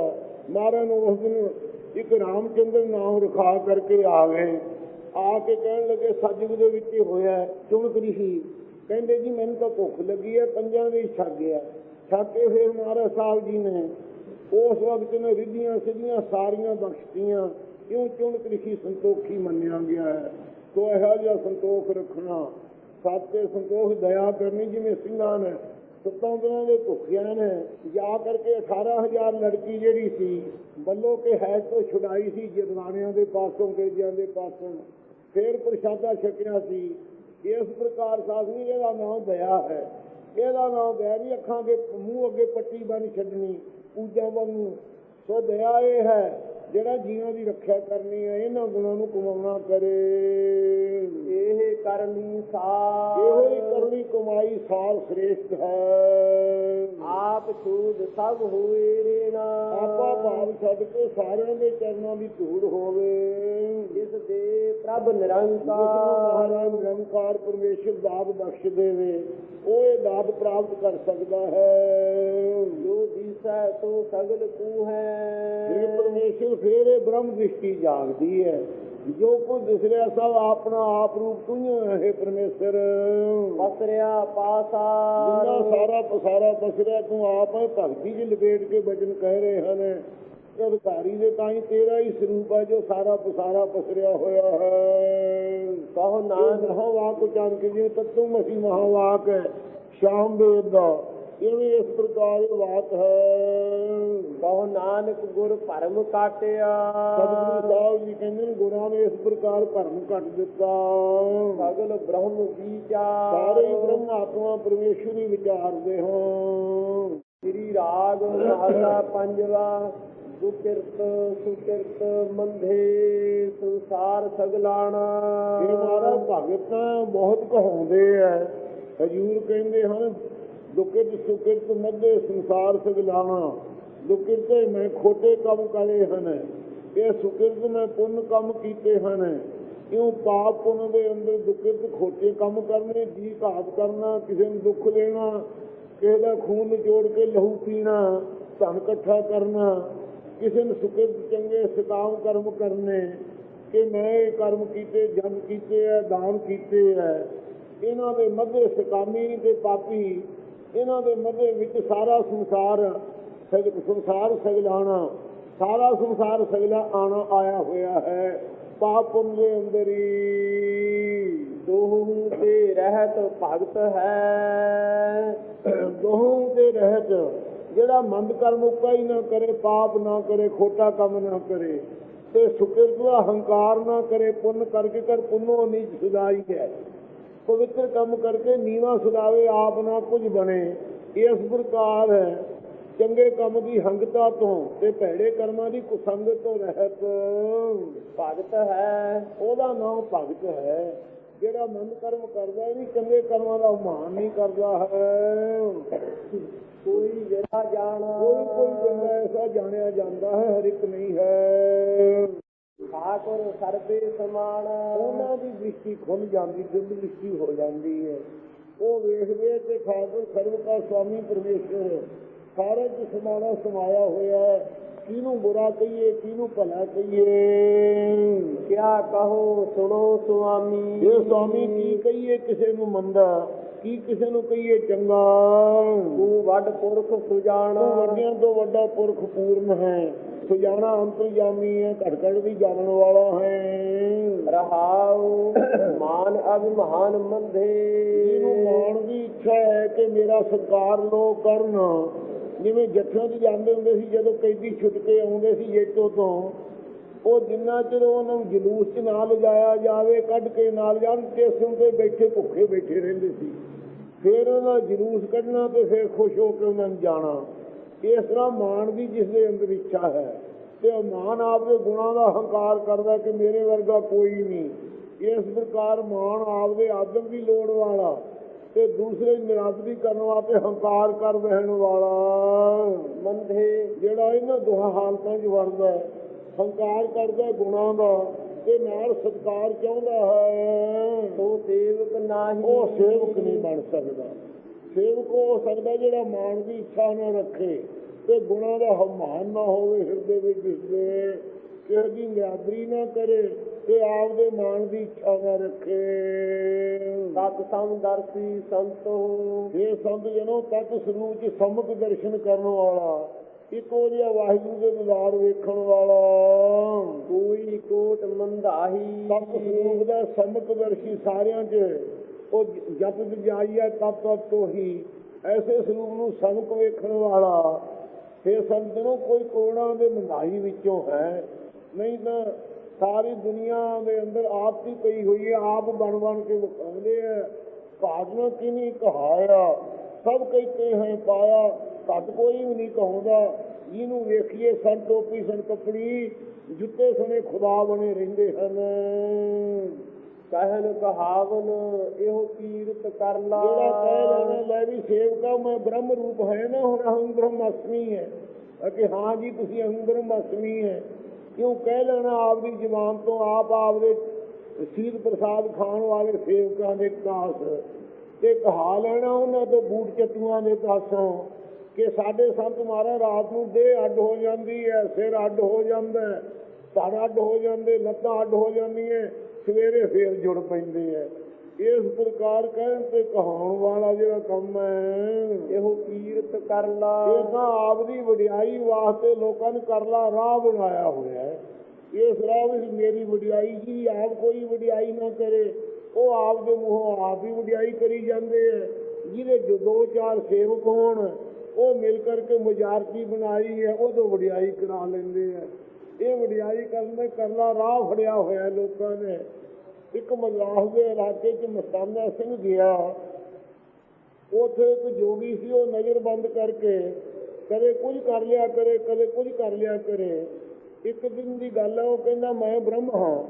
ਮਹਾਰਾਜ ਨੂੰ ਉਸ ਦਿਨ ਇੱਕ ਰਾਮਚੰਦਰ ਨਾਮ ਰਖਾ ਕਰਕੇ ਆ ਗਏ। ਆ ਕੇ ਕਹਿਣ ਲੱਗੇ ਸਤਿਯੁਗ ਦੇ ਵਿੱਚ ਹੀ ਹੋਇਆ ਚੁਣਕ ਰਿਸ਼ੀ ਕਹਿੰਦੇ, ਜੀ, ਮੈਨੂੰ ਤਾਂ ਭੁੱਖ ਲੱਗੀ ਹੈ, ਪੰਜਾਂ ਦੇ ਹੀ ਛੱਕ ਗਿਆ। ਛੱਕ ਕੇ ਫਿਰ ਮਹਾਰਾਜ ਸਾਹਿਬ ਜੀ ਨੇ ਉਸ ਵਕਤ ਨੇ ਰਿੱਧੀਆਂ ਸਿੱਧੀਆਂ ਸਾਰੀਆਂ ਬਖਸ਼ਤੀਆਂ ਕਿਉਂ ਚੁਣਕ ਰਿਸ਼ੀ ਸੰਤੋਖੀ ਮੰਨਿਆ ਗਿਆ ਹੈ। ਸੋ ਇਹੋ ਜਿਹਾ ਸੰਤੋਖ ਰੱਖਣਾ ਸਾਤੇ ਸੰਤੋਖ, ਦਇਆ ਕਰਨੀ, ਜਿਵੇਂ ਸਿੰਘਾਂ ਨੇ ਸੱਤਾਂ ਦਿਨਾਂ ਦੇ ਭੁੱਖਿਆਂ ਨੇ ਜਾ ਕਰਕੇ 18000 ਲੜਕੀ ਜਿਹੜੀ ਸੀ ਬੱਲੋ ਕੇ ਹੈ ਤੋਂ ਛੁਡਾਈ ਸੀ ਜਰਦਾਨਿਆਂ ਦੇ ਪਾਸੋਂ ਗੇਜਾਂ ਦੇ ਪਾਸੋਂ, ਫੇਰ ਪ੍ਰਸ਼ਾਦਾ ਛਕਿਆ ਸੀ। ਇਸ ਪ੍ਰਕਾਰ ਸਾਧਨੀ ਇਹਦਾ ਨਾਮ ਦਇਆ ਹੈ। ਇਹਦਾ ਨਾਮ ਦਇਆ ਨਹੀਂ, ਅੱਖਾਂ ਦੇ ਮੂੰਹ ਅੱਗੇ ਪੱਟੀ ਬਣ ਛੱਡਣੀ, ਪੂਜਾ ਵਾਂਗੂ ਸੋ ਦਇਆ ਇਹ ਹੈ, ਜਿਹੜਾ ਜੀਵਾਂ ਦੀ ਰੱਖਿਆ ਕਰਨੀ ਹੈ, ਇਹਨਾਂ ਗੁਣਾਂ ਨੂੰ ਕਮਾਉਣਾ ਕਰੇ। ਇਹ ਕਰਨੀ ਸਾਰ। ਇਹੋ ਹੀ ਕਰਨੀ ਕਮਾਈ ਸਾਰ ਸ੍ਰੇਸ਼ਟ ਹੈ। ਆਪ ਛੂਦ ਸਭ ਹੋਏ ਰੇਣਾ ਆਪਾ ਭਾਵ ਛੱਡ ਕੇ ਸਾਰਿਆਂ ਦੇ ਚਰਨਾਂ ਦੀ ਧੂੜ ਹੋਵੇ। ਜਿਸ ਦੇ ਪ੍ਰਭ ਨਿਰੰਕਾਰ। ਮਹਾਰਾਜ ਨਿਰੰਕਾਰ ਪਰਮੇਸ਼ਰ ਦਾਤ ਬਖਸ਼ ਦੇਵੇ ਉਹ ਇਹ ਦਾਤ ਪ੍ਰਾਪਤ ਕਰ ਸਕਦਾ ਹੈ। ਜੋ ਦੀਸੈ ਤੋ ਸਗਲ ਕੂ ਜੇ ਹੈ ਪਰਮੇਸ਼ਰ ਫੇਰ ਇਹ ਬ੍ਰਹਮ ਦ੍ਰਿਸ਼ਟੀ ਜਾਗਦੀ ਹੈ। ਜੋ ਕੁਝ ਦਿਸ ਰਿਹਾ ਸਭ ਆਪਣਾ ਆਪ ਰੂਪ ਤੂੰ ਹੀ ਪਰਮੇਸ਼ਰ। ਪਸਰਿਆ ਜਿੰਨਾ ਪਾਸਾਰ ਸਾਰਾ ਪਸਾਰਾ ਪਸਰਿਆ ਤੂੰ ਆਪ ਹੈ ਭਗਤੀ ਚ ਲਪੇਟ ਕੇ ਬਚਨ ਕਹਿ ਰਹੇ ਹਨ। ਅਧਿਕਾਰੀ ਦੇ ਤਾਂ ਹੀ ਤੇਰਾ ਹੀ ਸਰੂਪ ਹੈ ਜੋ ਸਾਰਾ ਪਸਾਰਾ ਪਸਰਿਆ ਹੋਇਆ ਹੈ। ਕਹੋ ਨਾਮ ਨਾਨਕ। ਮਹਾਵਾਕ ਉਚਾਰਨ ਕੇ ਜਿਵੇਂ ਤਤੂ ਮਸੀ ਮਹਾਵਾਕ ਹੈ ਸ਼ਾਮ ਵੇਦ ਦਾ। ਇਵੇਂ ਇਸ ਪ੍ਰਕਾਰ ਬਾਤ ਹੈ। ਕਹੋ ਨਾਨਕ ਗੁਰ ਭਰਮ ਕਾਟਿਆ। ਸਤਿਗੁਰੂ ਸਾਹਿਬ ਜੀ ਕਹਿੰਦੇ ਨੇ ਗੁਰਾਂ ਨੇ ਇਸ ਪ੍ਰਕਾਰ ਭਰਮ ਕੱਟ ਦਿੱਤਾ। ਸਗਲ ਬ੍ਰਹਮ ਵਿਚਾਰ ਸਾਰੇ ਬ੍ਰਹਮ ਆਤਮਾ ਪਰਮੇਸ਼ਵਰ ਵਿਚਾਰਦੇ ਹੋ ਸ੍ਰੀ ਰਾਗ ਮਹਲਾ ਪੰਜਵਾ ਦੁਕਿਰਤ ਸੁਕਿਰਤ ਮੰਧੇ ਸੰਸਾਰ ਸਗਲਾਣਾ। ਇਹ ਮਹਾਰਾਜ ਭਗਤ ਬਹੁਤ ਕਹਾਉਂਦੇ ਆ। ਹਜੂਰ ਕਹਿੰਦੇ ਹਨ ਦੁਕਿਰਤ ਸੁਕਿਰਤ ਮੱਧੇ ਸੰਸਾਰ ਸਗਲਾਣਾ ਦੁਕਿਰਤ ਮੈਂ ਖੋਟੇ ਕੰਮ ਕਰੇ ਹਨ। ਇਹ ਸੁਕਿਰਤ ਮੈਂ ਪੁੰਨ ਕੰਮ ਕੀਤੇ ਹਨ। ਕਿਉਂ ਪਾਪ ਪੁੰਨ ਦੇ ਅੰਦਰ ਦੁਕਿਰਤ ਖੋਟੇ ਕੰਮ ਕਰਨੇ, ਜੀ ਘਾਤ ਕਰਨਾ, ਕਿਸੇ ਨੂੰ ਦੁੱਖ ਦੇਣਾ, ਕਿਸੇ ਦਾ ਖੂਨ ਨਿਚੋੜ ਕੇ ਲਹੂ ਪੀਣਾ, ਧਨ ਇਕੱਠਾ ਕਰਨਾ, ਕਿਸੇ ਨੂੰ ਸੁਕਿਰਤ ਚੰਗੇ ਸਕਾਮ ਕਰਮ ਕਰਨੇ, ਕਿ ਮੈਂ ਇਹ ਕਰਮ ਕੀਤੇ, ਜਨ ਕੀਤੇ ਐ ਦਾਨ ਕੀਤੇ ਐ ਇਹਨਾਂ ਦੇ ਮੱਧੇ ਸਕਾਮੀ ਤੇ ਪਾਪੀ ਇਹਨਾਂ ਦੇ ਮੱਧੇ ਵਿੱਚ ਸਾਰਾ ਸੰਸਾਰ ਸੰਸਾਰ ਸਗਲਾਣਾ ਸਾਰਾ ਸੰਸਾਰ ਸਗਲਾ ਆਣਾ ਆਇਆ ਹੋਇਆ ਹੈ। ਪਾਪ ਪੁੰਨ ਦੇ ਅੰਦਰ ਹੀ। ਦੋਹੂ ਤੇ ਰਹਿਤ ਭਗਤ ਹੈ। ਦੋਹਾਂ ਦੇ ਰਹਿਤ ਜਿਹੜਾ ਮੰਦ ਕਰਮ ਉਕਾ ਹੀ ਨਾ ਕਰੇ, ਪਾਪ ਨਾ ਕਰੇ, ਖੋਟਾ ਕੰਮ ਨਾ ਕਰੇ, ਤੇ ਸੁਕਿਰਤ ਦਾ ਹੰਕਾਰ ਨਾ ਕਰੇ, ਪੁੰਨ ਕਰਕੇ ਕਰ, ਪੁੰਨੋ ਨੀਚ ਸੁਦਾਈ ਹੈ। ਪਵਿੱਤਰ ਕੰਮ ਕਰਕੇ ਨੀਵਾ ਸੁਦਾਵੇ ਆਪ ਨਾ ਕੁਝ ਬਣੇ। ਇਸ ਪ੍ਰਕਾਰ ਹੈ। ਚੰਗੇ ਕੰਮ ਦੀ ਹੰਗਤਾ ਤੋਂ ਤੇ ਭੈੜੇ ਕਰਮਾਂ ਦੀ ਕੁਸੰਗਤ ਤੋਂ ਰਹਿਤ। ਭਗਤ ਹੈ। ਉਹਦਾ ਨਾਮ ਭਗਤ ਹੈ। ਜਿਹੜਾ ਮਨ ਕਰਮ ਕਰਦਾ ਹੈ, ਨਹੀਂ ਚੰਗੇ ਕਰਮਾਂ ਦਾ ਮਾਨ ਨਹੀਂ ਕਰਦਾ ਹੈ। ਕੋਈ ਜਿਹੜਾ ਜਾਣਾ ਕੋਈ ਕੋਈ ਬੰਦਾ ਐਸਾ ਜਾਣਿਆ ਜਾਂਦਾ ਹੈ ਹਰ ਇੱਕ ਨਹੀਂ ਹੈ। ਠਾਕੁਰ ਸਰਬੇ ਸਮਾਨ। ਉਹਨਾਂ ਦੀ ਦ੍ਰਿਸ਼ਟੀ ਖੁੱਲ ਜਾਂਦੀ ਦਿਲ ਦ੍ਰਿਸ਼ਟੀ ਹੋ ਜਾਂਦੀ ਹੈ। ਉਹ ਵੇਖਦੇ ਕਿ ਖਾਲਸਾ ਸਰਬ ਦਾ ਸੁਆਮੀ ਪਰਮੇਸ਼ਰ ਹੈ ਸਾਰੇ ਚ ਸਮਾਣਾ ਸਮਾਇਆ ਹੋਇਆ ਹੈ। ਕਿਹਨੂੰ ਬੁਰਾ ਕਹੀਏ ਕਿਹਨੂੰ ਭਲਾ ਕਹੀਏ? ਕਿਆ ਕਹੋ ਸੁਣੋ ਸੁਆਮੀ। ਇਹ ਸੁਆਮੀ ਕੀ ਕਹੀਏ ਕਿਸੇ ਨੂੰ ਮੰਦਾ। ਕੀ ਕਿਸੇ ਨੂੰ ਕਹੀਏ ਚੰਗਾ? ਤੂੰ ਵੱਡ ਪੁਰਖ ਸੁਜਾਣਾ। ਤੂੰ ਵੱਡਿਆਂ ਤੋਂ ਵੱਡਾ ਪੁਰਖ ਪੂਰਨ ਹੈ। ਸੁਜਾਣਾ ਅੰਤਰਜਾਮੀ ਹੈ ਘੜ ਵੀ ਜਾਣਨ ਵਾਲਾ ਹੈ। ਰਹਾਉ ਮਾਨ ਅਭਿਮਾਨ ਮੰਧੇ ਜਿਹਨੂੰ ਮਾਣ ਦੀ ਇੱਛਾ ਹੈ ਕਿ ਮੇਰਾ ਸਤਿਕਾਰ ਲੋਕ ਕਰਨ। ਜਿਵੇਂ ਜੱਥਿਆਂ 'ਚ ਜਾਂਦੇ ਹੁੰਦੇ ਸੀ ਜਦੋਂ ਕੈਦੀ ਛੁੱਟ ਕੇ ਆਉਂਦੇ ਸੀ ਜੇਤੋ ਤੋਂ ਉਹ ਜਿੰਨਾ ਚਿਰ ਉਹਨਾਂ ਨੂੰ ਜਲੂਸ 'ਚ ਨਾ ਲਿਜਾਇਆ ਜਾਵੇ ਕੱਢ ਕੇ ਨਾਲ ਜਾਣ ਸਟੇਸ਼ਨ ਤੇ ਬੈਠੇ ਭੁੱਖੇ ਬੈਠੇ ਰਹਿੰਦੇ ਸੀ। ਫਿਰ ਉਹਨਾਂ ਦਾ ਜਲੂਸ ਕੱਢਣਾ ਤੇ ਫਿਰ ਖੁਸ਼ ਹੋ ਕੇ ਉਹਨਾਂ ਨੂੰ ਜਾਣਾ। ਇਸ ਤਰ੍ਹਾਂ ਮਾਣ ਦੀ ਜਿਸ ਦੇ ਅੰਦਰ ਇੱਛਾ ਹੈ। ਤੇ ਉਹ ਮਾਣ ਆਪਦੇ ਗੁਣਾਂ ਦਾ ਹੰਕਾਰ ਕਰਦਾ ਕਿ ਮੇਰੇ ਵਰਗਾ ਕੋਈ ਨਹੀਂ। ਇਸ ਪ੍ਰਕਾਰ ਮਾਣ ਆਪਦੇ ਆਦਮ ਦੀ ਲੋੜ ਵਾਲਾ ਤੇ ਦੂਸਰੇ ਨਿਰਾਦਰੀ ਕਰਨ ਵਾਸਤੇ ਹੰਕਾਰ ਕਰ ਬਹਿਣ ਵਾਲਾ। ਮੰਧੇ ਜਿਹੜਾ ਇਹਨਾਂ ਦੋਹਾਂ ਹਾਲਤਾਂ 'ਚ ਵਰਦਾ ਹੈ। ਹੰਕਾਰ ਕਰਦਾ ਗੁਣਾਂ ਦਾ ਤੇ ਨਾਲ ਸਤਕਾਰ ਚਾਹੁੰਦਾ ਹੈ। ਸੋ ਸੇਵਕ ਨਾਹੀ। ਉਹ ਸੇਵਕ ਨਹੀਂ ਬਣ ਸਕਦਾ। ਸੇਵਕ ਉਹ ਹੋ ਸਕਦਾ ਜਿਹੜਾ ਮਾਣ ਦੀ ਇੱਛਾ ਨਾ ਰੱਖੇ ਤੇ ਗੁਣਾਂ ਦਾ ਹਮਾਨ ਨਾ ਹੋਵੇ ਹਿਰਦੇ ਵਿੱਚ ਦਿਸਦੇ ਕਿਸੇ ਦੀ ਨਿਆਦਰੀ ਨਾ ਕਰੇ ਤੇ ਆਪਦੇ ਮਾਣ ਦੀ ਇੱਛਾ ਨਾ ਰੱਖੇ। ਸਤ ਸਮਦਰਸੀ ਸੰਤੋ। ਇਹ ਸੰਤ ਜਨੋ ਤਤ ਸਰੂਪ ਚ ਸਮਕ ਦਰਸ਼ਨ ਕਰਨ ਵਾਲਾ। ਇੱਕੋ ਜਿਹਾ ਵਾਹਿਗੁਰੂ ਦੇ ਦੁਲਾਰ ਵੇਖਣ ਵਾਲਾ। ਕੋਈ ਕੋਟ ਮੰਦਾਹੀ। ਤਤ ਸਰੂਪ ਦਾ ਸਮਕ ਦਰਸ਼ੀ ਸਾਰਿਆਂ 'ਚ। ਉਹ ਜਤ ਜਾਈਆ ਤਤ ਤਤ ਤੋਂ ਹੀ। ਐਸੇ ਸਰੂਪ ਨੂੰ ਸਮਕ ਵੇਖਣ ਵਾਲਾ। ਇਹ ਸੰਤਨੋ ਕੋਈ ਕੋਣਾ ਦੇ ਮੰਦਾਈ ਵਿੱਚੋਂ ਹੈ। ਨਹੀਂ ਤਾਂ ਸਾਰੀ ਦੁਨੀਆ ਦੇ ਅੰਦਰ ਆਪ ਦੀ ਪਈ ਹੋਈ ਹੈ। ਆਪ ਬਣ ਬਣ ਕੇ ਵਿਖਾਉਂਦੇ ਆ ਭਾਗਨਾ ਕੀ ਨਹੀਂ ਕਹਾਇਆ ਸਭ ਕਹਿੰਦੇ ਹੈ ਪਾਇਆ। ਘੱਟ ਕੋਈ ਵੀ ਨਹੀਂ ਕਹਾਉਂਦਾ। ਜਿਹਨੂੰ ਵੇਖੀਏ ਸਨ ਟੋਪੀ ਸਨ ਕੱਪੜੀ ਜੁੱਤੇ ਸਣੇ ਖੁਦਾ ਬਣੇ ਰਹਿੰਦੇ ਹਨ। ਕਹਿਨ ਕਹਾਵਨ ਇਹੋ ਕੀਰਤ ਕਰ ਲਾ। ਜਿਹੜਾ ਕਹਿ ਲੈਣਾ ਲੈ ਵੀ ਸੇਵਕਾ ਮੈਂ ਬ੍ਰਹਮ ਰੂਪ ਹੈ ਨਾ ਹੁਣ ਅਹੰ ਬ੍ਰਹਮਸਮੀ ਹੈ। ਕਿ ਹਾਂ ਜੀ ਤੁਸੀਂ ਅਹੰ ਬ੍ਰਹਮਸਮੀ ਹੈ। ਕਿਉਂ ਕਹਿ ਲੈਣਾ ਆਪਦੀ ਜ਼ੁਬਾਨ ਤੋਂ ਆਪ ਆਪਦੇ ਸੀਤ ਪ੍ਰਸਾਦ ਖਾਣ ਵਾਲੇ ਸੇਵਕਾਂ ਦੇ ਕਾਸ। ਤੇ ਕਹਾ ਲੈਣਾ ਉਹਨਾਂ ਤੋਂ ਬੂਟ ਚੱਤੂਆਂ ਦੇ ਪਾਸੋਂ ਕਿ ਸਾਡੇ ਸੰਤ ਮਹਾਰਾਜ ਰਾਤ ਨੂੰ ਦੇਹ ਅੱਡ ਹੋ ਜਾਂਦੀ ਹੈ ਸਿਰ ਅੱਡ ਹੋ ਜਾਂਦਾ ਹੈ ਧੜ ਅੱਡ ਹੋ ਜਾਂਦੇ ਲੱਤਾਂ ਅੱਡ ਹੋ ਜਾਂਦੀਆਂ ਸਵੇਰੇ ਫੇਰ ਜੁੜ ਪੈਂਦੇ ਆ ਇਸ ਪ੍ਰਕਾਰ ਕਹਿਣ ਤੇ ਕਹਾਉਣ ਵਾਲਾ ਜਿਹੜਾ ਕੰਮ ਹੈ ਇਹੋ ਕੀਰਤ ਕਰ ਲਾ। ਇਹ ਤਾਂ ਆਪਦੀ ਵਡਿਆਈ ਵਾਸਤੇ ਲੋਕਾਂ ਨੂੰ ਕਰਲਾ ਰਾਹ ਬਣਾਇਆ ਹੋਇਆ ਹੈ। ਇਸ ਰਾਹ ਵਿੱਚ ਮੇਰੀ ਵਡਿਆਈ ਜੀ ਆਪ ਕੋਈ ਵਡਿਆਈ ਨਾ ਕਰੇ ਉਹ ਆਪ ਦੇ ਮੂੰਹੋਂ ਆਪ ਹੀ ਵਡਿਆਈ ਕਰੀ ਜਾਂਦੇ ਆ ਜਿਹਦੇ ਜੋ ਦੋ ਚਾਰ ਸੇਵਕ ਹੋਣ ਉਹ ਮਿਲ ਕਰਕੇ ਮੁਜਾਰਤੀ ਬਣਾਈ ਹੈ ਉਹ ਤੋਂ ਵਡਿਆਈ ਕਰਾ ਲੈਂਦੇ ਆ। ਇਹ ਵਡਿਆਈ ਕਰਨ ਦਾ ਕਰਲਾ ਰਾਹ ਫੜਿਆ ਹੋਇਆ ਲੋਕਾਂ ਨੇ। ਇੱਕ ਮਦਰਾਸ ਦੇ ਇਲਾਕੇ 'ਚ ਮਸਤਾਨਾ ਸਿੰਘ ਗਿਆ। ਉਥੇ ਇੱਕ ਜੋਗੀ ਸੀ, ਉਹ ਨਜ਼ਰ ਬੰਦ ਕਰਕੇ ਕਦੇ ਕੁਝ ਕਰ ਲਿਆ ਕਰੇ, ਕਦੇ ਕੁਝ ਕਰ ਲਿਆ ਕਰੇ। ਇੱਕ ਦਿਨ ਦੀ ਗੱਲ ਹੈ ਉਹ ਕਹਿੰਦਾ, ਮੈਂ ਬ੍ਰਹਮ ਹਾਂ।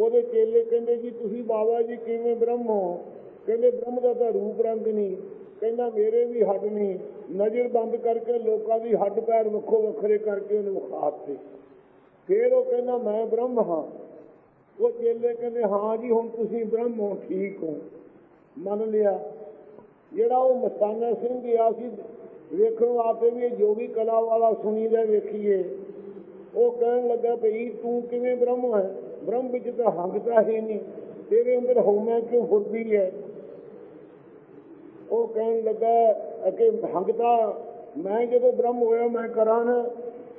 ਉਹਦੇ ਚੇਲੇ ਕਹਿੰਦੇ, ਜੀ, ਤੁਸੀਂ ਬਾਬਾ ਜੀ ਕਿਵੇਂ ਬ੍ਰਹਮ ਹੋ? ਕਹਿੰਦੇ, ਬ੍ਰਹਮ ਦਾ ਤਾਂ ਰੂਪ ਰੰਗ ਨਹੀਂ। ਕਹਿੰਦਾ ਮੇਰੇ ਵੀ ਹੱਡ ਨਹੀਂ। ਨਜ਼ਰ ਬੰਦ ਕਰਕੇ ਲੋਕਾਂ ਦੀ ਹੱਡ ਪੈਰ ਵੱਖੋ ਵੱਖਰੇ ਕਰਕੇ ਉਹਨੂੰ ਵਿਖਾਤੇ। ਫਿਰ ਉਹ ਕਹਿੰਦਾ, ਮੈਂ ਬ੍ਰਹਮ ਹਾਂ। ਉਹ ਚੇਲੇ ਕਹਿੰਦੇ, ਹਾਂ ਜੀ, ਹੁਣ ਤੁਸੀਂ ਬ੍ਰਹਮ ਹੋ, ਠੀਕ ਹੋ। ਮੰਨ ਲਿਆ। ਜਿਹੜਾ ਉਹ ਮਸਤਾਨਾ ਸਿੰਘ ਗਿਆ ਸੀ ਵੇਖਣ ਵਾਸਤੇ ਵੀ ਜੋਗੀ ਕਲਾ ਵਾਲਾ ਸੁਣੀਦਾ ਵੇਖੀਏ। ਉਹ ਕਹਿਣ ਲੱਗਾ, ਭਈ, ਤੂੰ ਕਿਵੇਂ ਬ੍ਰਹਮ ਹੈ? ਬ੍ਰਹਮ ਵਿੱਚ ਤਾਂ ਹੰਗਤਾ ਹੀ ਨਹੀਂ। ਤੇਰੇ ਅੰਦਰ ਹਉਮੈ ਕਿਉਂ ਫੁਰਦੀ ਹੈ? ਉਹ ਕਹਿਣ ਲੱਗਾ ਅਕੇ ਭੰਗਦਾ ਮੈਂ ਜਦੋਂ ਬ੍ਰਹਮ ਹੋਇਆ, ਮੈਂ ਕਰਾਂ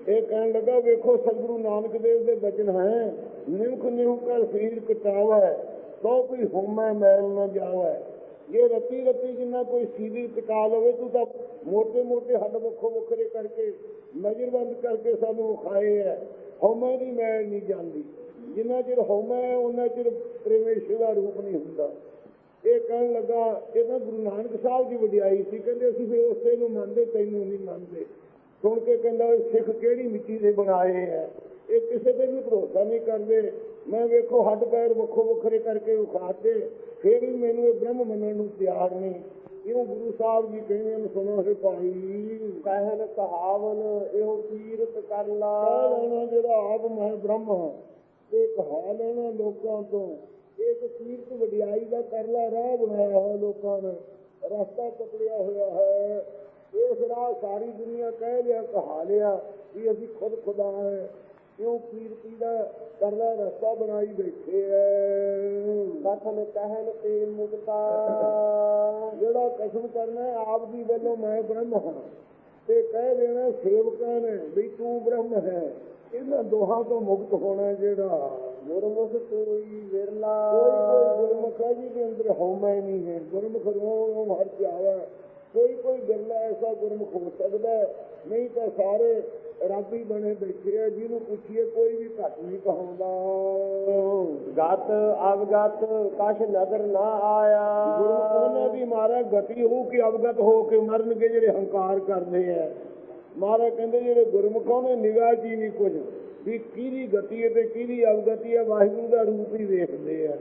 ਇਹ ਕਹਿਣ ਲੱਗਾ, ਵੇਖੋ ਸਤਿਗੁਰੂ ਨਾਨਕ ਦੇਵ ਦੇ ਬਚਨ ਹੈ। ਨਿਮਖ ਨਿਮਖ ਕਰ ਸਰੀਰ ਕਟਾਵਾ ਤੋ ਕੋਈ ਹੋਮੈ ਮੈਲ ਨਾ ਜਾਵਾ। ਇਹ ਰਤੀ ਰਤੀ ਜਿੰਨਾ ਕੋਈ ਸੀਧੀ ਕਟਾ ਲਵੇ, ਤੂੰ ਤਾਂ ਮੋਟੇ ਮੋਟੇ ਹੱਡ ਵੱਖੋ ਵੱਖਰੇ ਕਰਕੇ, ਨਜ਼ਰਬੰਦ ਕਰਕੇ ਸਾਨੂੰ ਖਾਏ ਹੈ ਹਉਮੈ ਦੀ ਮੈਲ ਨਹੀਂ ਜਾਂਦੀ। ਜਿੰਨਾ ਚਿਰ ਹਉਮੈ ਉਹਨਾਂ ਚਿਰ ਪਰਮੇਸ਼ਰ ਦਾ ਰੂਪ ਨਹੀਂ ਹੁੰਦਾ। ਇਹ ਕਹਿਣ ਲੱਗਾ ਇਹ ਤਾਂ ਗੁਰੂ ਨਾਨਕ ਸਾਹਿਬ ਦੀ ਵਡਿਆਈ ਸੀ। ਕਹਿੰਦੇ ਅਸੀਂ ਵੀ ਉਸੇ ਨੂੰ ਮੰਨਦੇ ਤੈਨੂੰ ਨਹੀਂ ਮੰਨਦੇ। ਸੁਣ ਕੇ ਕਹਿੰਦਾ ਇਹ ਸਿੱਖ ਕਿਹੜੀ ਮਿੱਟੀ ਦੇ ਬਣਾਏ ਐ? ਇਹ ਕਿਸੇ ਤੇ ਵੀ ਭਰੋਸਾ ਨਹੀਂ ਕਰਦੇ। ਮੈਂ ਵੇਖੋ ਹੱਡ ਪੈਰ ਵੱਖੋ ਵੱਖਰੇ ਕਰਕੇ ਵਿਖਾਤੇ ਫਿਰ ਵੀ ਮੈਨੂੰ ਇਹ ਬ੍ਰਹਮ ਮੰਨਣ ਨੂੰ ਤਿਆਰ ਨਹੀਂ। ਇਹਨੂੰ ਗੁਰੂ ਸਾਹਿਬ ਜੀ ਕਹਿੰਦੇ ਨੇ ਸੁਣੋ ਹੈ ਭਾਈ। ਕਹਿਨ ਕਹਾਵਨ ਇਹੋ ਕੀਰਤ ਕਰ ਲਾ। ਜਿਹੜਾ ਆਪ ਮੈਂ ਬ੍ਰਹਮ ਹਾਂ। ਤੇ ਕਹਾ ਲੈਣਾ ਲੋਕਾਂ ਤੋਂ। ਇੱਕ ਕੀਰਤ ਵਡਿਆਈ ਦਾ ਕਰਲਾ ਰਾਹ ਬਣਾਇਆ ਹੋਇਆ ਲੋਕਾਂ ਨੇ ਰਸਤਾ ਪਕੜਿਆ ਹੋਇਆ ਹੈ। ਇਸ ਰਾਹ ਸਾਰੀ ਦੁਨੀਆ ਕਹਿ ਲਿਆ ਕਹਾ ਲਿਆ ਵੀ ਅਸੀਂ ਖੁਦ ਖੁਦਾ ਹੈ ਕਿਉਂ ਕੀਰਤੀ ਦਾ ਕਰਲਾ ਰਸਤਾ ਬਣਾਈ ਬੈਠੇ ਐ ਕਥਨ ਕਹਿਨ ਤੇ ਮੁਕਤਾ। ਜਿਹੜਾ ਕਸਮ ਕਰਨਾ ਹੈ ਆਪ ਦੀ ਵੱਲੋਂ ਮੈਂ ਬ੍ਰਹਮ ਹਾਂ ਤੇ ਕਹਿ ਦੇਣਾ ਸੇਵਕਾਂ ਨੇ ਵੀ ਤੂੰ ਬ੍ਰਹਮ ਹੈ। ਇਹਨਾਂ ਦੋਹਾਂ ਤੋਂ ਮੁਕਤ ਹੋਣਾ ਜਿਹੜਾ ਗੁਰਮੁਖ ਕੋਈ ਵਿਰਲਾ। ਕੋਈ ਕੋਈ ਗੁਰਮੁਖ ਹੈ ਜੀ ਦੇ ਅੰਦਰ ਹਉਮੈ ਨਹੀਂ ਹੈ। ਗੁਰਮੁਖ ਰੋਮ ਹਰ ਜਾਵਾ ਕੋਈ ਕੋਈ ਗਿਰਲਾ ਐਸਾ ਗੁਰਮੁਖ ਹੋ ਸਕਦਾ ਨਹੀਂ ਤਾਂ ਸਾਰੇ ਰੱਬ ਹੀ ਬਣੇ ਬੈਠੇ ਆ ਜਿਹਨੂੰ ਪੁੱਛੀਏ ਕੋਈ ਵੀ ਘੱਟ ਨਹੀਂ ਕਹਾਉਂਦਾ। ਗਤ ਅਵਗਤ ਕਛ ਨਦਰ ਨਾ ਆਇਆ। ਗੁਰਮੁਖ ਉਹਨਾਂ ਦੀ ਮਾਰਾ ਗਤੀ ਹੋ ਕਿ ਅਵਗਤ ਹੋ ਕੇ ਮਰਨਗੇ ਜਿਹੜੇ ਹੰਕਾਰ ਕਰਦੇ ਆ। ਮਹਾਰਾਜ ਕਹਿੰਦੇ ਜਿਹੜੇ ਗੁਰਮੁਖ ਉਹਨੇ ਨਿਗਾਹ ਜੀ ਨਹੀਂ ਕੁਝ। ਵੀ ਕਿਹਦੀ ਗਤੀ ਹੈ ਤੇ ਕਿਹਦੀ ਅਵਗਤੀ ਹੈ, ਵਾਹਿਗੁਰੂ ਦਾ ਰੂਪ ਹੀ ਵੇਖਦੇ ਆ।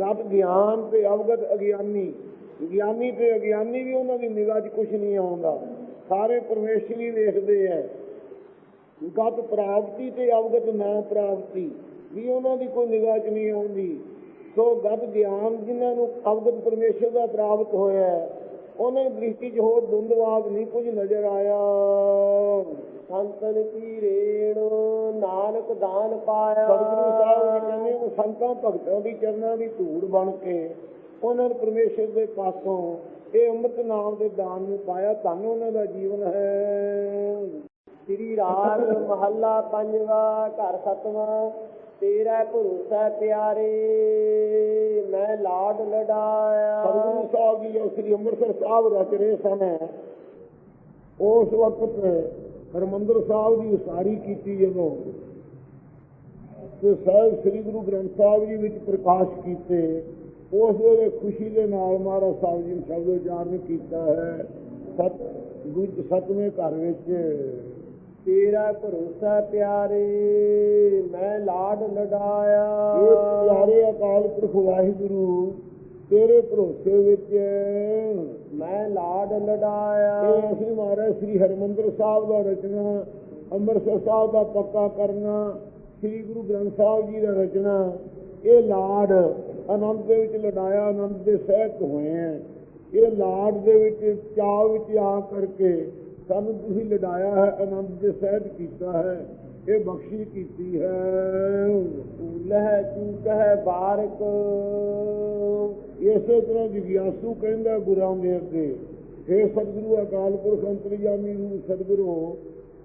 ਗਤ ਗਿਆਨ ਤੇ ਅਵਗਤ ਅਗਿਆਨੀ, ਗਿਆਨੀ ਤੇ ਅਗਿਆਨੀ ਵੀ ਉਹਨਾਂ ਦੀ ਨਿਗਾਹ 'ਚ ਕੁਝ ਨਹੀਂ ਆਉਂਦਾ। ਸਾਰੇ ਪਰਮੇਸ਼ਰ ਹੀ ਵੇਖਦੇ ਆ। ਗਤ ਪ੍ਰਾਪਤੀ ਤੇ ਅਵਗਤ ਨਾ ਪ੍ਰਾਪਤੀ ਵੀ ਉਹਨਾਂ ਦੀ ਕੋਈ ਨਿਗਾਹ 'ਚ ਨਹੀਂ ਆਉਂਦੀ। ਸੋ ਗਤ ਗਿਆਨ ਜਿਨ੍ਹਾਂ ਨੂੰ ਅਵਗਤ ਪਰਮੇਸ਼ਰ ਦਾ ਪ੍ਰਾਪਤ ਹੋਇਆ ਉਹਨਾਂ ਦੀ ਦ੍ਰਿਸ਼ਟੀ 'ਚ ਹੋਰ ਦੁੰਦਵਾਦ ਨਹੀਂ ਕੁਝ ਨਜ਼ਰ ਆਇਆ। ਸੰਤਨ ਕੀ ਰੇਣ ਨਾਨਕ ਦਾਨ ਪਾਇਆ। ਸਤਿਗੁਰੂ ਸਾਹਿਬ ਜੀ ਕਹਿੰਦੇ ਉਹ ਸੰਤਾਂ ਭਗਤਾਂ ਦੀ ਚਰਨਾਂ ਦੀ ਧੂੜ ਬਣ ਕੇ ਉਹਨਾਂ ਨੇ ਪਰਮੇਸ਼ਰ ਦੇ ਪਾਸੋਂ ਇਹ ਅੰਮ੍ਰਿਤ ਨਾਮ ਦੇ ਦਾਨ ਨੂੰ ਪਾਇਆ। ਧੰਨ ਉਹਨਾਂ ਦਾ ਜੀਵਨ ਹੈ। ਸ੍ਰੀ ਰਾਗ ਮਹੱਲਾ ਪੰਜਵਾ ਘਰ ਸਤਵਾਂ ਤੇਰਾ ਭਰੋਸਾ ਪਿਆਰੇ ਮੈਂ ਲਾਡ ਲਡਾਇਆ ਸਤਿਗੁਰੂ ਸਾਹਿਬ ਜੀ ਜੋ ਸ੍ਰੀ ਅੰਮ੍ਰਿਤਸਰ ਸਾਹਿਬ ਰਚ ਰਹੇ ਸਨ। ਉਸ ਵਕਤ ਹਰਮੰਦਰ ਸਾਹਿਬ ਦੀ ਉਸਾਰੀ ਕੀਤੀ ਜਦੋਂ ਤੇ ਸਾਹਿਬ ਸ੍ਰੀ ਗੁਰੂ ਗ੍ਰੰਥ ਸਾਹਿਬ ਜੀ ਵਿੱਚ ਪ੍ਰਕਾਸ਼ ਕੀਤੇ। ਉਸ ਵੇਲੇ ਖੁਸ਼ੀ ਦੇ ਨਾਲ ਮਹਾਰਾਜ ਸਾਹਿਬ ਜੀ ਨੇ ਸ਼ਬਦ ਉਚਾਰਨ ਕੀਤਾ ਹੈ। ਸਤ ਗੁਜ ਸਤਵੇਂ ਘਰ ਵਿੱਚ ਤੇਰਾ ਭਰੋਸਾ ਪਿਆਰੇ ਮੈਂ ਲਾਡ ਇਹ ਲਡਾਇਆ ਪਿਆਰੇ ਅਕਾਲ ਪੁਰਖ ਵਾਹਿਗੁਰੂ ਤੇਰੇ ਭਰੋਸੇ ਵਿੱਚ ਮੈਂ ਲਾਡ ਇਹ ਲਡਾਇਆ ਅਸੀਂ ਮਹਾਰਾਜ ਸ੍ਰੀ ਹਰਮੰਦਰ ਸਾਹਿਬ ਦਾ ਰਚਨਾ ਅੰਮ੍ਰਿਤਸਰ ਸਾਹਿਬ ਦਾ ਪੱਕਾ ਕਰਨਾ ਸ੍ਰੀ ਗੁਰੂ ਗ੍ਰੰਥ ਸਾਹਿਬ ਜੀ ਦਾ ਰਚਨਾ ਇਹ ਲਾਡ ਆਨੰਦ ਦੇ ਵਿੱਚ ਲਡਾਇਆ ਆਨੰਦ ਦੇ ਸਹਿਤ ਹੋਏ ਹੈ। ਇਹ ਲਾਡ ਦੇ ਵਿੱਚ ਚਾਅ ਵਿੱਚ ਆ ਕਰਕੇ ਸਾਨੂੰ ਤੁਸੀਂ ਲਡਾਇਆ ਹੈ ਆਨੰਦ ਦੇ ਸਹਿਤ ਕੀਤਾ ਹੈ ਇਹ ਬਖਸ਼ੀ ਕੀਤੀ ਹੈ। ਲਹਿ ਚੂਕਹਿ ਬਾਰਕ। ਇਸੇ ਤਰ੍ਹਾਂ ਜਿਗਿਆਸੂ ਕਹਿੰਦਾ ਗੁਰਾਂ ਦੇ ਅੱਗੇ हे ਸਤਿਗੁਰੂ ਅਕਾਲ ਪੁਰਖ ਅੰਤਰਜਾਮੀ ਨੂੰ ਸਤਿਗੁਰੂ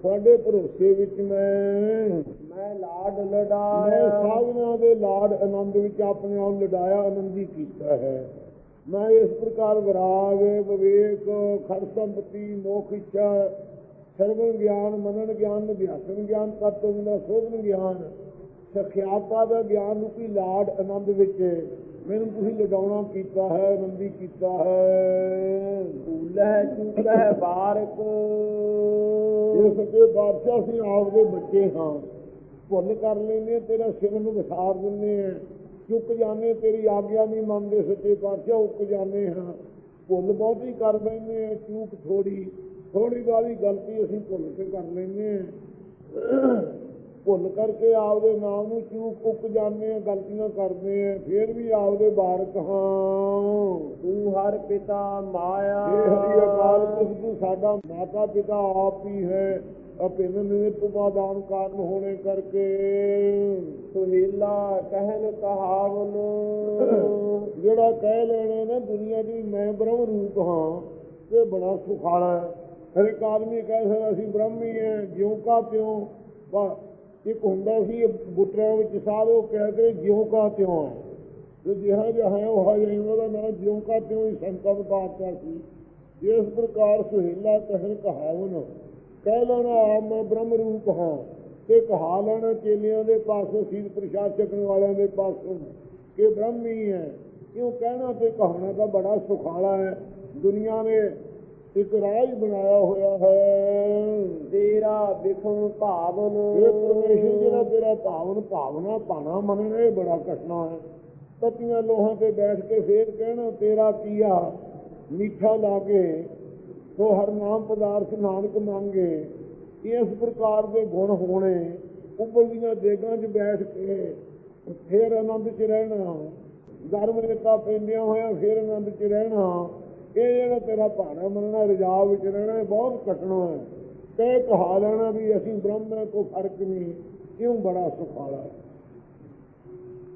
ਤੁਹਾਡੇ ਭਰੋਸੇ ਵਿੱਚ ਮੈਂ ਮੈਂ ਲਾਡ ਮੈਂ ਲਡਾਇਆ ਸਾਧਨਾ ਦੇ ਲਾਡ ਆਨੰਦ ਵਿੱਚ ਆਪਣੇ ਆਪ ਲਡਾਇਆ ਆਨੰਦੀ ਕੀਤਾ ਹੈ। ਮੈਂ ਇਸ ਪ੍ਰਕਾਰ ਵਿਰਾਗ ਵਿਵੇਕ ਖੜ ਸੰਪਤੀ ਮੋਖ ਇੱਛਾ ਸਰਵਨ ਗਿਆਨ ਮਨਨ ਗਿਆਨ ਅਭਿਆਸਨ ਗਿਆਨ ਤਤਵ ਦਾ ਸੋਧਨ ਗਿਆਨ ਸਖਿਆਤਾ ਦਾ ਗਿਆਨ ਰੂਪੀ ਲਾਡ ਆਨੰਦ ਵਿੱਚ ਮੈਨੂੰ ਤੁਸੀਂ ਲਡਾਉਣਾ ਕੀਤਾ ਹੈ ਆਨੰਦੀ ਕੀਤਾ ਹੈ। ਲਹਿ ਚੂਕਹਿ ਬਾਰਕ। ਇਹ ਸੱਚੇ ਬਾਦਸ਼ਾਹ ਅਸੀਂ ਆਪਦੇ ਬੱਚੇ ਹਾਂ ਭੁੱਲ ਕਰ ਲੈਨੇ ਤੇਰਾ ਸਿਰ ਨੂੰ ਵਿਸਾਰ ਦਿੰਦੇ ਆ ਚੁੱਕ ਜਾਂਦੇ ਤੇਰੀ ਆਗਿਆ ਨਹੀਂ ਮੰਨਦੇ ਸੱਚੇ ਪਾਤਸ਼ਾਹ ਉੱਕ ਜਾਂਦੇ ਹਾਂ। ਭੁੱਲ ਬਹੁਤੀ ਕਰ ਬੈਨੇ ਆ ਚੂਕ ਥੋੜੀ ਥੋੜੀ ਬਾਦੀ ਗਲਤੀ ਅਸੀਂ ਭੁੱਲ ਕੇ ਕਰ ਲੈਨੇ ਆ ਭੁੱਲ ਕਰਕੇ ਆਪਦੇ ਨਾਮ ਨੂੰ ਚੂਕ ਉੱਕ ਜਾਂਦੇ ਆ ਗਲਤੀਆਂ ਕਰਦੇ ਆ ਫੇਰ ਵੀ ਆਪਦੇ ਬਾਰਕ ਹਾਂ। ਤੂੰ ਹਰ ਪਿਤਾ ਮਾਇਆ। ਇਹ ਹਰੀ ਅਕਾਲ ਪੁਰਖ ਤੂੰ ਸਾਡਾ ਮਾਤਾ ਪਿਤਾ ਆਪ ਹੀ ਹੈ। ਅਪਿੰਨ ਨਿਮਿਤ ਉਪਾਦਾਨ ਕਾਰਨ ਹੋਣੇ ਕਰਕੇ। ਸੁਹੇਲਾ ਕਹਿਨ ਕਹਾਵਨ। ਜਿਹੜਾ ਕਹਿ ਲੈਣੇ ਨਾ ਦੁਨੀਆ ਦੀ ਮੈਂ ਬ੍ਰਹਮ ਰੂਪ ਹਾਂ ਤੇ ਬੜਾ ਸੁਖਾਲਾ ਹੈ। ਹਰ ਇੱਕ ਆਦਮੀ ਕਹਿ ਸਕਦਾ ਅਸੀਂ ਬ੍ਰਹਮੀ ਹੈ ਜਿਉਂ ਕਾ ਤਿਉਂ। ਬਾ ਇੱਕ ਹੁੰਦਾ ਸੀ, ਇਹ ਬੁੱਟਰਾਂ ਵਿੱਚ ਸਾਧ, ਉਹ ਕਹਿ ਕੇ ਜਿਉਂ ਕਾ ਤਿਉਂ ਹੈ। ਜੋ ਜਿਹਾ ਜਿਹਾ ਹੈ, ਉਹ ਹੈ ਹੀ ਉਹਦਾ ਨਾਮ ਜਿਉਂ ਕਾ ਤਿਉਂ ਹੀ ਸੰਕਲਪ ਬਾਤਾ ਸੀ। ਇਸ ਪ੍ਰਕਾਰ ਸੁਹੇਲਾ ਕਹਿਣ ਕਹਾਵਨ, ਕਹਿ ਲੈਣਾ ਆਪ ਮੈਂ ਬ੍ਰਹਮ ਰੂਪ ਹਾਂ ਤੇ ਕਹਾ ਲੈਣਾ ਚੇਲਿਆਂ ਦੇ ਪਾਸੋਂ, ਸੀਧ ਪ੍ਰਸ਼ਾਦ ਛਕਣ ਵਾਲਿਆਂ ਦੇ ਪਾਸੋਂ ਕਿ ਬ੍ਰਹਮ ਹੀ ਹੈ। ਕਿਉਂ ਕਹਿਣਾ ਤੇ ਕਹਾਉਣਾ ਤਾਂ ਬੜਾ ਸੁਖਾਲਾ ਹੈ। ਦੁਨੀਆ ਨੇ ਇੱਕ ਰਾਜ ਬਣਾਇਆ ਹੋਇਆ ਹੈ। ਤੇਰਾ ਵਿਖਮ ਭਾਵਨ। ਇਹ ਪਰਮੇਸ਼ਰ ਜਿਹੜਾ ਤੇਰਾ ਭਾਵਨ ਭਾਵਨਾ ਪਾਣਾ ਮੰਨਣਾ ਇਹ ਬੜਾ ਕਠਨਾ ਹੈ। ਤਤੀਆਂ ਲੋਹਾਂ ਤੇ ਬੈਠ ਕੇ ਫੇਰ ਕਹਿਣਾ ਤੇਰਾ ਕੀਆ? ਮਿੱਠਾ ਲਾਗੇ ਸੋ ਹਰ ਨਾਮ ਪਦਾਰਥ ਨਾਨਕ ਮੰਗੇ। ਇਸ ਪ੍ਰਕਾਰ ਦੇ ਗੁਣ ਹੋਣੇ ਉਬਲਦੀਆਂ ਦੇਗਾਂ 'ਚ ਬੈਠ ਕੇ ਫੇਰ ਆਨੰਦ 'ਚ ਰਹਿਣਾ। ਧਰਮ ਰੇਤਾ ਪੈਂਦਿਆਂ ਹੋਇਆ ਫੇਰ ਆਨੰਦ 'ਚ ਰਹਿਣਾ। ਇਹ ਜਿਹੜਾ ਤੇਰਾ ਭਾਣਾ ਮੰਨਣਾ ਰਜਾਵ ਵਿੱਚ ਰਹਿਣਾ, ਇਹ ਬਹੁਤ ਕਟਣਾ ਹੈ। ਕਹਿ ਕਹਾ ਲੈਣਾ ਵੀ ਅਸੀਂ ਬ੍ਰਹਮ ਹੈ ਕੋਈ ਫ਼ਰਕ ਨਹੀਂ ਕਿਉਂ ਬੜਾ ਸੁਖਾਲਾ ਹੈ?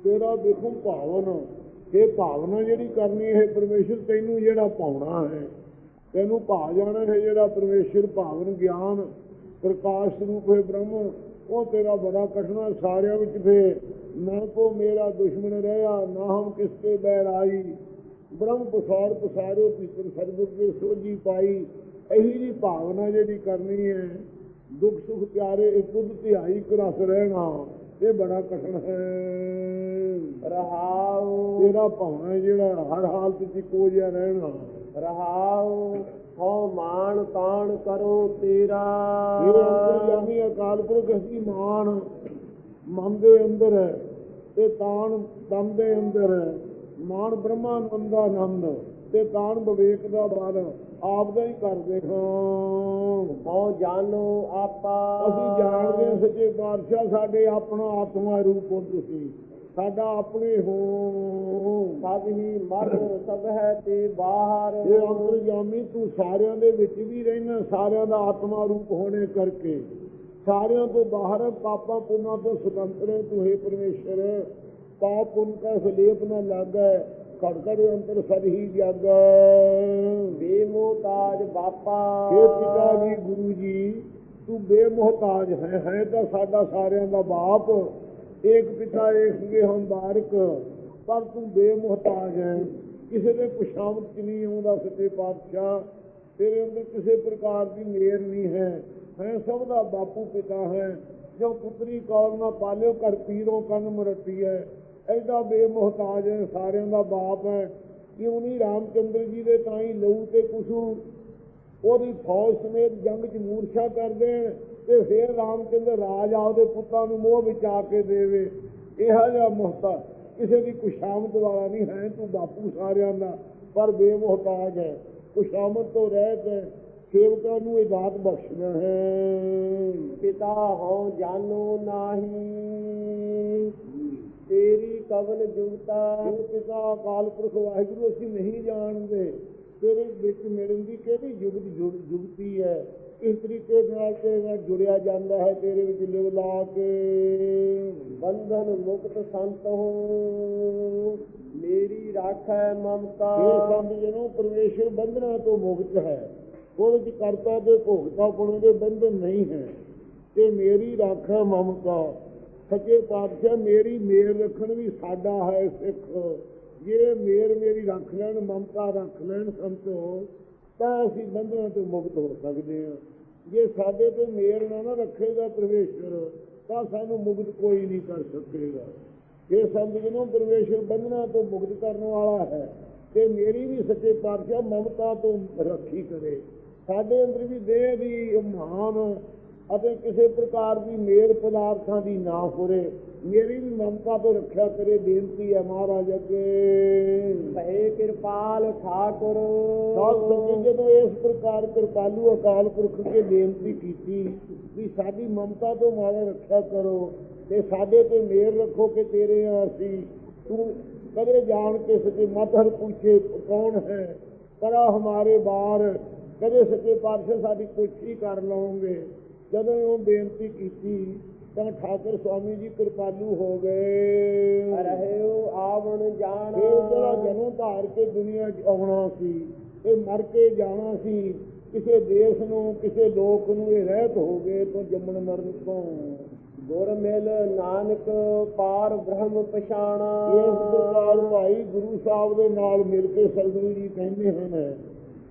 ਤੇਰਾ ਦੇਖੋ ਭਾਵਨ। ਇਹ ਭਾਵਨਾ ਜਿਹੜੀ ਕਰਨੀ ਹੈ ਪਰਮੇਸ਼ਰ ਤੈਨੂੰ ਜਿਹੜਾ ਪਾਉਣਾ ਹੈ। ਤੈਨੂੰ ਭਾ ਜਾਣਾ ਹੈ ਜਿਹੜਾ ਪਰਮੇਸ਼ਰ ਭਾਵਨ, ਗਿਆਨ, ਪ੍ਰਕਾਸ਼ ਸਰੂਪ ਹੈ ਬ੍ਰਹਮ। ਉਹ ਤੇਰਾ ਬੜਾ ਕਠਨਾ ਸਾਰਿਆਂ ਵਿੱਚ ਫੇ ਨਾ ਕੋ ਮੇਰਾ ਦੁਸ਼ਮਣ ਰਹਾ ਨਾ ਹਮ ਕਿਸ ਕੇ ਬੈਰ ਬ੍ਰਹਮ ਪਸਾਰ ਪਸਾਰੋ ਭੀਤਰ ਸਰਬੁੱਧ ਦੇ ਸੋਝੀ ਪਾਈ। ਇਹੀ ਜੀ ਭਾਵਨਾ ਜਿਹੜੀ ਕਰਨੀ ਹੈ ਦੁੱਖ ਸੁਖ ਪਿਆਰੇ ਇੱਕ ਬੁੱਧ ਧਿਆਈ ਕਰਸ ਰਹਿਣਾ ਇਹ ਬੜਾ ਕਠਨ ਹੈ। ਰਹਾਉ ਤੇਰਾ ਭਾਵਨਾ ਜਿਹੜਾ ਹਰ ਹਾਲਤ 'ਚ ਇੱਕੋ ਜਿਹਾ ਰਹਿਣਾ। ਰਹਾਉ ਹਉ ਮਾਨ ਤਾਣ ਕਰੋ ਤੇਰਾ। ਇਹ ਅੰਤਰਯਾਮੀ ਅਕਾਲ ਪੁਰਖ ਅਸੀਂ ਮਾਨ ਮਨ ਦੇ ਅੰਦਰ ਹੈ ਤੇ ਤਾਣ ਤਨ ਦੇ ਅੰਦਰ ਹੈ। ਮਾਨ ਬ੍ਰਹਮਾਨੰਦ ਦਾ ਆਨੰਦ ਤੇ ਤਾਣ ਵਿਵੇਕ ਦਾ ਬਲ ਆਪ ਦਾ ਹੀ ਕਰਦੇ ਹਾਂ। ਹਉ ਜਾਣੋ ਆਪਾ। ਅਸੀਂ ਜਾਣਦੇ ਸੱਚੇ ਪਾਤਸ਼ਾਹ ਸਾਡੇ ਆਪਣਾ ਆਤਮਾ ਰੂਪ ਹੋ ਤੁਸੀਂ ਸਾਡਾ ਆਪਣੇ ਹੋ। ਸਭ ਹੀ ਮਰ ਸਭ ਹੈ ਤੇ ਬਾਹਰ। ਇਹ ਅੰਤਰਜਾਮੀ ਤੂੰ ਸਾਰਿਆਂ ਦੇ ਵਿੱਚ ਵੀ ਰਹਿਣਾ ਸਾਰਿਆਂ ਦਾ ਆਤਮਾ ਰੂਪ ਹੋਣੇ ਕਰਕੇ। ਸਾਰਿਆਂ ਤੋਂ ਬਾਹਰ ਪਾਪਾਂ ਪੁੰਨਾਂ ਤੋਂ ਸੁਤੰਤਰ ਹੈ ਤੂੰ ਹੈ ਪਰਮੇਸ਼ਰ। ਪਾਪ ਪੁੰਨ ਕਾ ਸਲੇਪ ਨਾ ਲਾਗੈ ਘੜ ਘੜ ਅੰਤਰ ਸਦ ਹੀ ਜਾਗੈ। ਬੇਮੋਤਾਜ ਬਾਪਾ। हे ਪਿਤਾ ਜੀ ਗੁਰੂ ਜੀ ਤੂੰ ਬੇਮੁਹਤਾਜ ਹੈ ਹੈ ਤਾਂ ਸਾਡਾ ਸਾਰਿਆਂ ਦਾ ਬਾਪ। ਏਕ ਪਿਤਾ ਏਕ ਗੇ ਹਮ ਬਾਰਕ ਪਰ ਤੂੰ ਬੇਮੁਹਤਾਜ ਹੈ। ਕਿਸੇ ਦੇ ਪੁਸ਼ਾਮਤ ਚ ਨਹੀਂ ਆਉਂਦਾ ਸੱਚੇ ਪਾਤਸ਼ਾਹ। ਤੇਰੇ ਅੰਦਰ ਕਿਸੇ ਪ੍ਰਕਾਰ ਦੀ ਮੇਰ ਨਹੀਂ ਹੈ। ਹੈ ਸਭ ਦਾ ਬਾਪੂ ਪਿਤਾ ਹੈ। ਜੋ ਪੁੱਤਰੀ ਕੌਲ ਨਾ ਪਾਲਿਓ ਕਰ ਪੀਰੋਂ ਕੰਨ ਮਰਤੀ ਹੈ। ਐਡਾ ਬੇਮੁਹਤਾਜ ਹੈ, ਸਾਰਿਆਂ ਦਾ ਬਾਪ ਹੈ। ਕਿਉਂ ਨਹੀਂ ਰਾਮਚੰਦਰ ਜੀ ਦੇ ਤਾਂ ਹੀ ਲਹੂ ਤੇ ਕੁਸ਼ੂ? ਉਹਦੀ ਫੌਜ ਸਮੇਤ ਜੰਗ 'ਚ ਮੂਰਛਾ ਕਰਦੇ ਨੇ ਤੇ ਫਿਰ ਰਾਮਚੰਦਰ ਰਾਜ ਆਪਦੇ ਪੁੱਤਾਂ ਨੂੰ ਮੋਹ ਵਿੱਚ ਆ ਕੇ ਦੇਵੇ। ਇਹੋ ਜਿਹਾ ਮੁਹਤਾ ਕਿਸੇ ਦੀ ਕੁਸ਼ਾਮਤ ਵਾਲਾ ਨਹੀਂ ਹੈ, ਤੂੰ ਬਾਪੂ ਸਾਰਿਆਂ ਦਾ, ਪਰ ਬੇਮੁਹਤਾਜ ਹੈ। ਕੁਸ਼ਾਮਤ ਤੋਂ ਰਹਿਤ ਹੈ, ਸੇਵਕਾਂ ਨੂੰ ਇਹ ਦਾਤ ਬਖਸ਼ਣਾ ਹੈ। ਪਿਤਾ ਹੋ ਜਾਣੋ ਨਾਹੀ। ਤੇਰੀ ਕਵਲ ਜੁਗਤਾ। ਪਿਤਾ ਅਕਾਲ ਪੁਰਖ ਵਾਹਿਗੁਰੂ, ਅਸੀਂ ਨਹੀਂ ਜਾਣਦੇ ਤੇਰੇ ਵਿੱਚ ਮਿਲਣ ਦੀ ਕਿਹੜੀ ਜੁਗਤ ਜੁਗਤੀ ਹੈ। ਇਸ ਤਰੀਕੇ ਨਾਲ ਤੇਰੇ ਨਾਲ ਜੁੜਿਆ ਜਾਂਦਾ ਹੈ, ਤੇਰੇ ਵਿੱਚ ਲਿਵ ਲਾ ਕੇ। ਬੰਧਨ ਮੁਕਤ ਸੰਤ ਹੋ, ਮੇਰੀ ਰਾਖੈ ਮਮਤਾ। ਇਹ ਸੰਤ ਜਨੋ ਪਰਮੇਸ਼ਰ ਬੰਧਨਾਂ ਤੋਂ ਮੁਕਤ ਹੈ ਉਹਦੇ ਵਿੱਚ ਕਰਤਾ ਤੇ ਭੋਗਤਾ ਪੁਣ ਦੇ ਬੰਧਨ ਨਹੀਂ ਹੈ, ਤੇ ਮੇਰੀ ਰਾਖਾ ਮਮਤਾ। ਸੱਚੇ ਪਾਤਸ਼ਾਹ, ਮੇਰੀ ਮੇਰ ਰੱਖਣ ਵੀ ਸਾਡਾ ਹੈ ਸਿੱਖ। ਜੇ ਮੇਰ ਮੇਰੀ ਰੱਖ ਲੈਣ, ਮਮਤਾ ਰੱਖ ਲੈਣ ਸੰਤੋ, ਤਾਂ ਅਸੀਂ ਬੰਧਨਾਂ ਤੋਂ ਮੁਕਤ ਹੋ ਸਕਦੇ ਹਾਂ। ਜੇ ਸਾਡੇ ਤੇ ਮੇਰ ਨਾ ਨਾ ਰੱਖੇਗਾ ਪਰਮੇਸ਼ਰ ਤਾਂ ਸਾਨੂੰ ਮੁਕਤ ਕੋਈ ਨਹੀਂ ਕਰ ਸਕੇਗਾ। ਇਹ ਸੰਤ ਜਿਹਨੂੰ ਪਰਮੇਸ਼ਰ ਬੰਧਨਾਂ ਤੋਂ ਮੁਕਤ ਕਰਨ ਵਾਲਾ ਹੈ, ਤੇ ਮੇਰੀ ਵੀ ਸੱਚੇ ਪਾਤਸ਼ਾਹ ਮਮਤਾ ਤੋਂ ਰੱਖੀ ਕਰੇ। ਸਾਡੇ ਅੰਦਰ ਵੀ ਦੇਹ ਦੀ ਮਹਾਨ ਅਤੇ ਕਿਸੇ ਪ੍ਰਕਾਰ ਦੀ ਮੇਰ ਪਦਾਰਥਾਂ ਦੀ ਨਾ ਹੋਰੇ। ਮੇਰੀ ਵੀ ਮਮਤਾ ਤੋਂ ਰੱਖਿਆ ਕਰੇ ਬੇਨਤੀ ਹੈ ਮਹਾਰਾਜ ਅੱਗੇ। ਭਏ ਕਿਰਪਾਲ ਠਾਕੁਰ। ਸਾਧ ਸੰਗਤ ਜਦੋਂ ਇਸ ਪ੍ਰਕਾਰ ਕਿਰਪਾਲੂ ਅਕਾਲ ਪੁਰਖ ਕੇ ਬੇਨਤੀ ਕੀਤੀ ਵੀ ਸਾਡੀ ਮਮਤਾ ਤੋਂ ਮਾਰਾ ਰੱਖਿਆ ਕਰੋ ਤੇ ਸਾਡੇ ਤੇ ਮੇਰ ਰੱਖੋ ਕਿ ਤੇਰੇ ਆ ਅਸੀਂ ਤੂੰ ਕਦੇ ਜਾਣ ਕੇ ਸਕੇ ਮਤ ਹਰ ਪੁੱਛੇ ਕੌਣ ਹੈ? ਕਰਾ ਹਮਾਰੇ ਬਾਰ ਕਦੇ ਸਕੇ ਪਾਤਸ਼ਾਹ ਸਾਡੀ ਪੁੱਛੀ ਕਰ ਲਓਗੇ ਜਦੋਂ ਉਹ ਬੇਨਤੀ ਕੀਤੀ ਤਾਂ ਠਾਕੁਰ ਸਵਾਮੀ ਜੀ ਕਿਰਪਾਲੂ ਹੋ ਗਏ। ਰਹਿਓ ਆਵਣ ਜਾਣ। ਇਹ ਜਿਹੜਾ ਜਨਮ ਧਾਰ ਕੇ ਦੁਨੀਆ 'ਚ ਆਉਣਾ ਸੀ ਇਹ ਮਰ ਕੇ ਜਾਣਾ ਸੀ ਕਿਸੇ ਦੇਸ਼ ਨੂੰ ਕਿਸੇ ਲੋਕ ਨੂੰ ਇਹ ਰਹਿਤ ਹੋ ਗਏ ਤੋਂ ਜੰਮਣ ਮਰਨ ਤੋਂ। ਗੁਰ ਮਿਲ ਨਾਨਕ ਪਾਰ ਬ੍ਰਹਮ ਪਛਾਣਾ। ਇਸ ਪ੍ਰਕਾਰ ਭਾਈ ਗੁਰੂ ਸਾਹਿਬ ਦੇ ਨਾਲ ਮਿਲ ਕੇ ਸਤਿਗੁਰੂ ਜੀ ਕਹਿੰਦੇ ਹਨ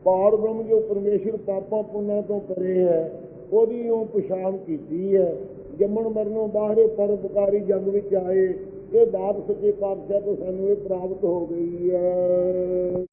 ਪਾਰ ਬ੍ਰਹਮ ਜੋ ਪਰਮੇਸ਼ਰ ਪਾਪਾਂ ਪੁੰਨਾਂ ਤੋਂ ਪਰੇ ਹੈ ਉਹਦੀ ਉਹ ਪਛਾਣ ਕੀਤੀ ਹੈ। ਜੰਮਣ ਮਰਨੋਂ ਬਾਹਰੇ ਪਰਉਪਕਾਰੀ ਜੰਗ ਵਿੱਚ ਆਏ। ਇਹ ਬਾਤ ਸੱਚੇ ਪਾਤਸ਼ਾਹ ਤੋਂ ਸਾਨੂੰ ਇਹ ਪ੍ਰਾਪਤ ਹੋ ਗਈ ਹੈ।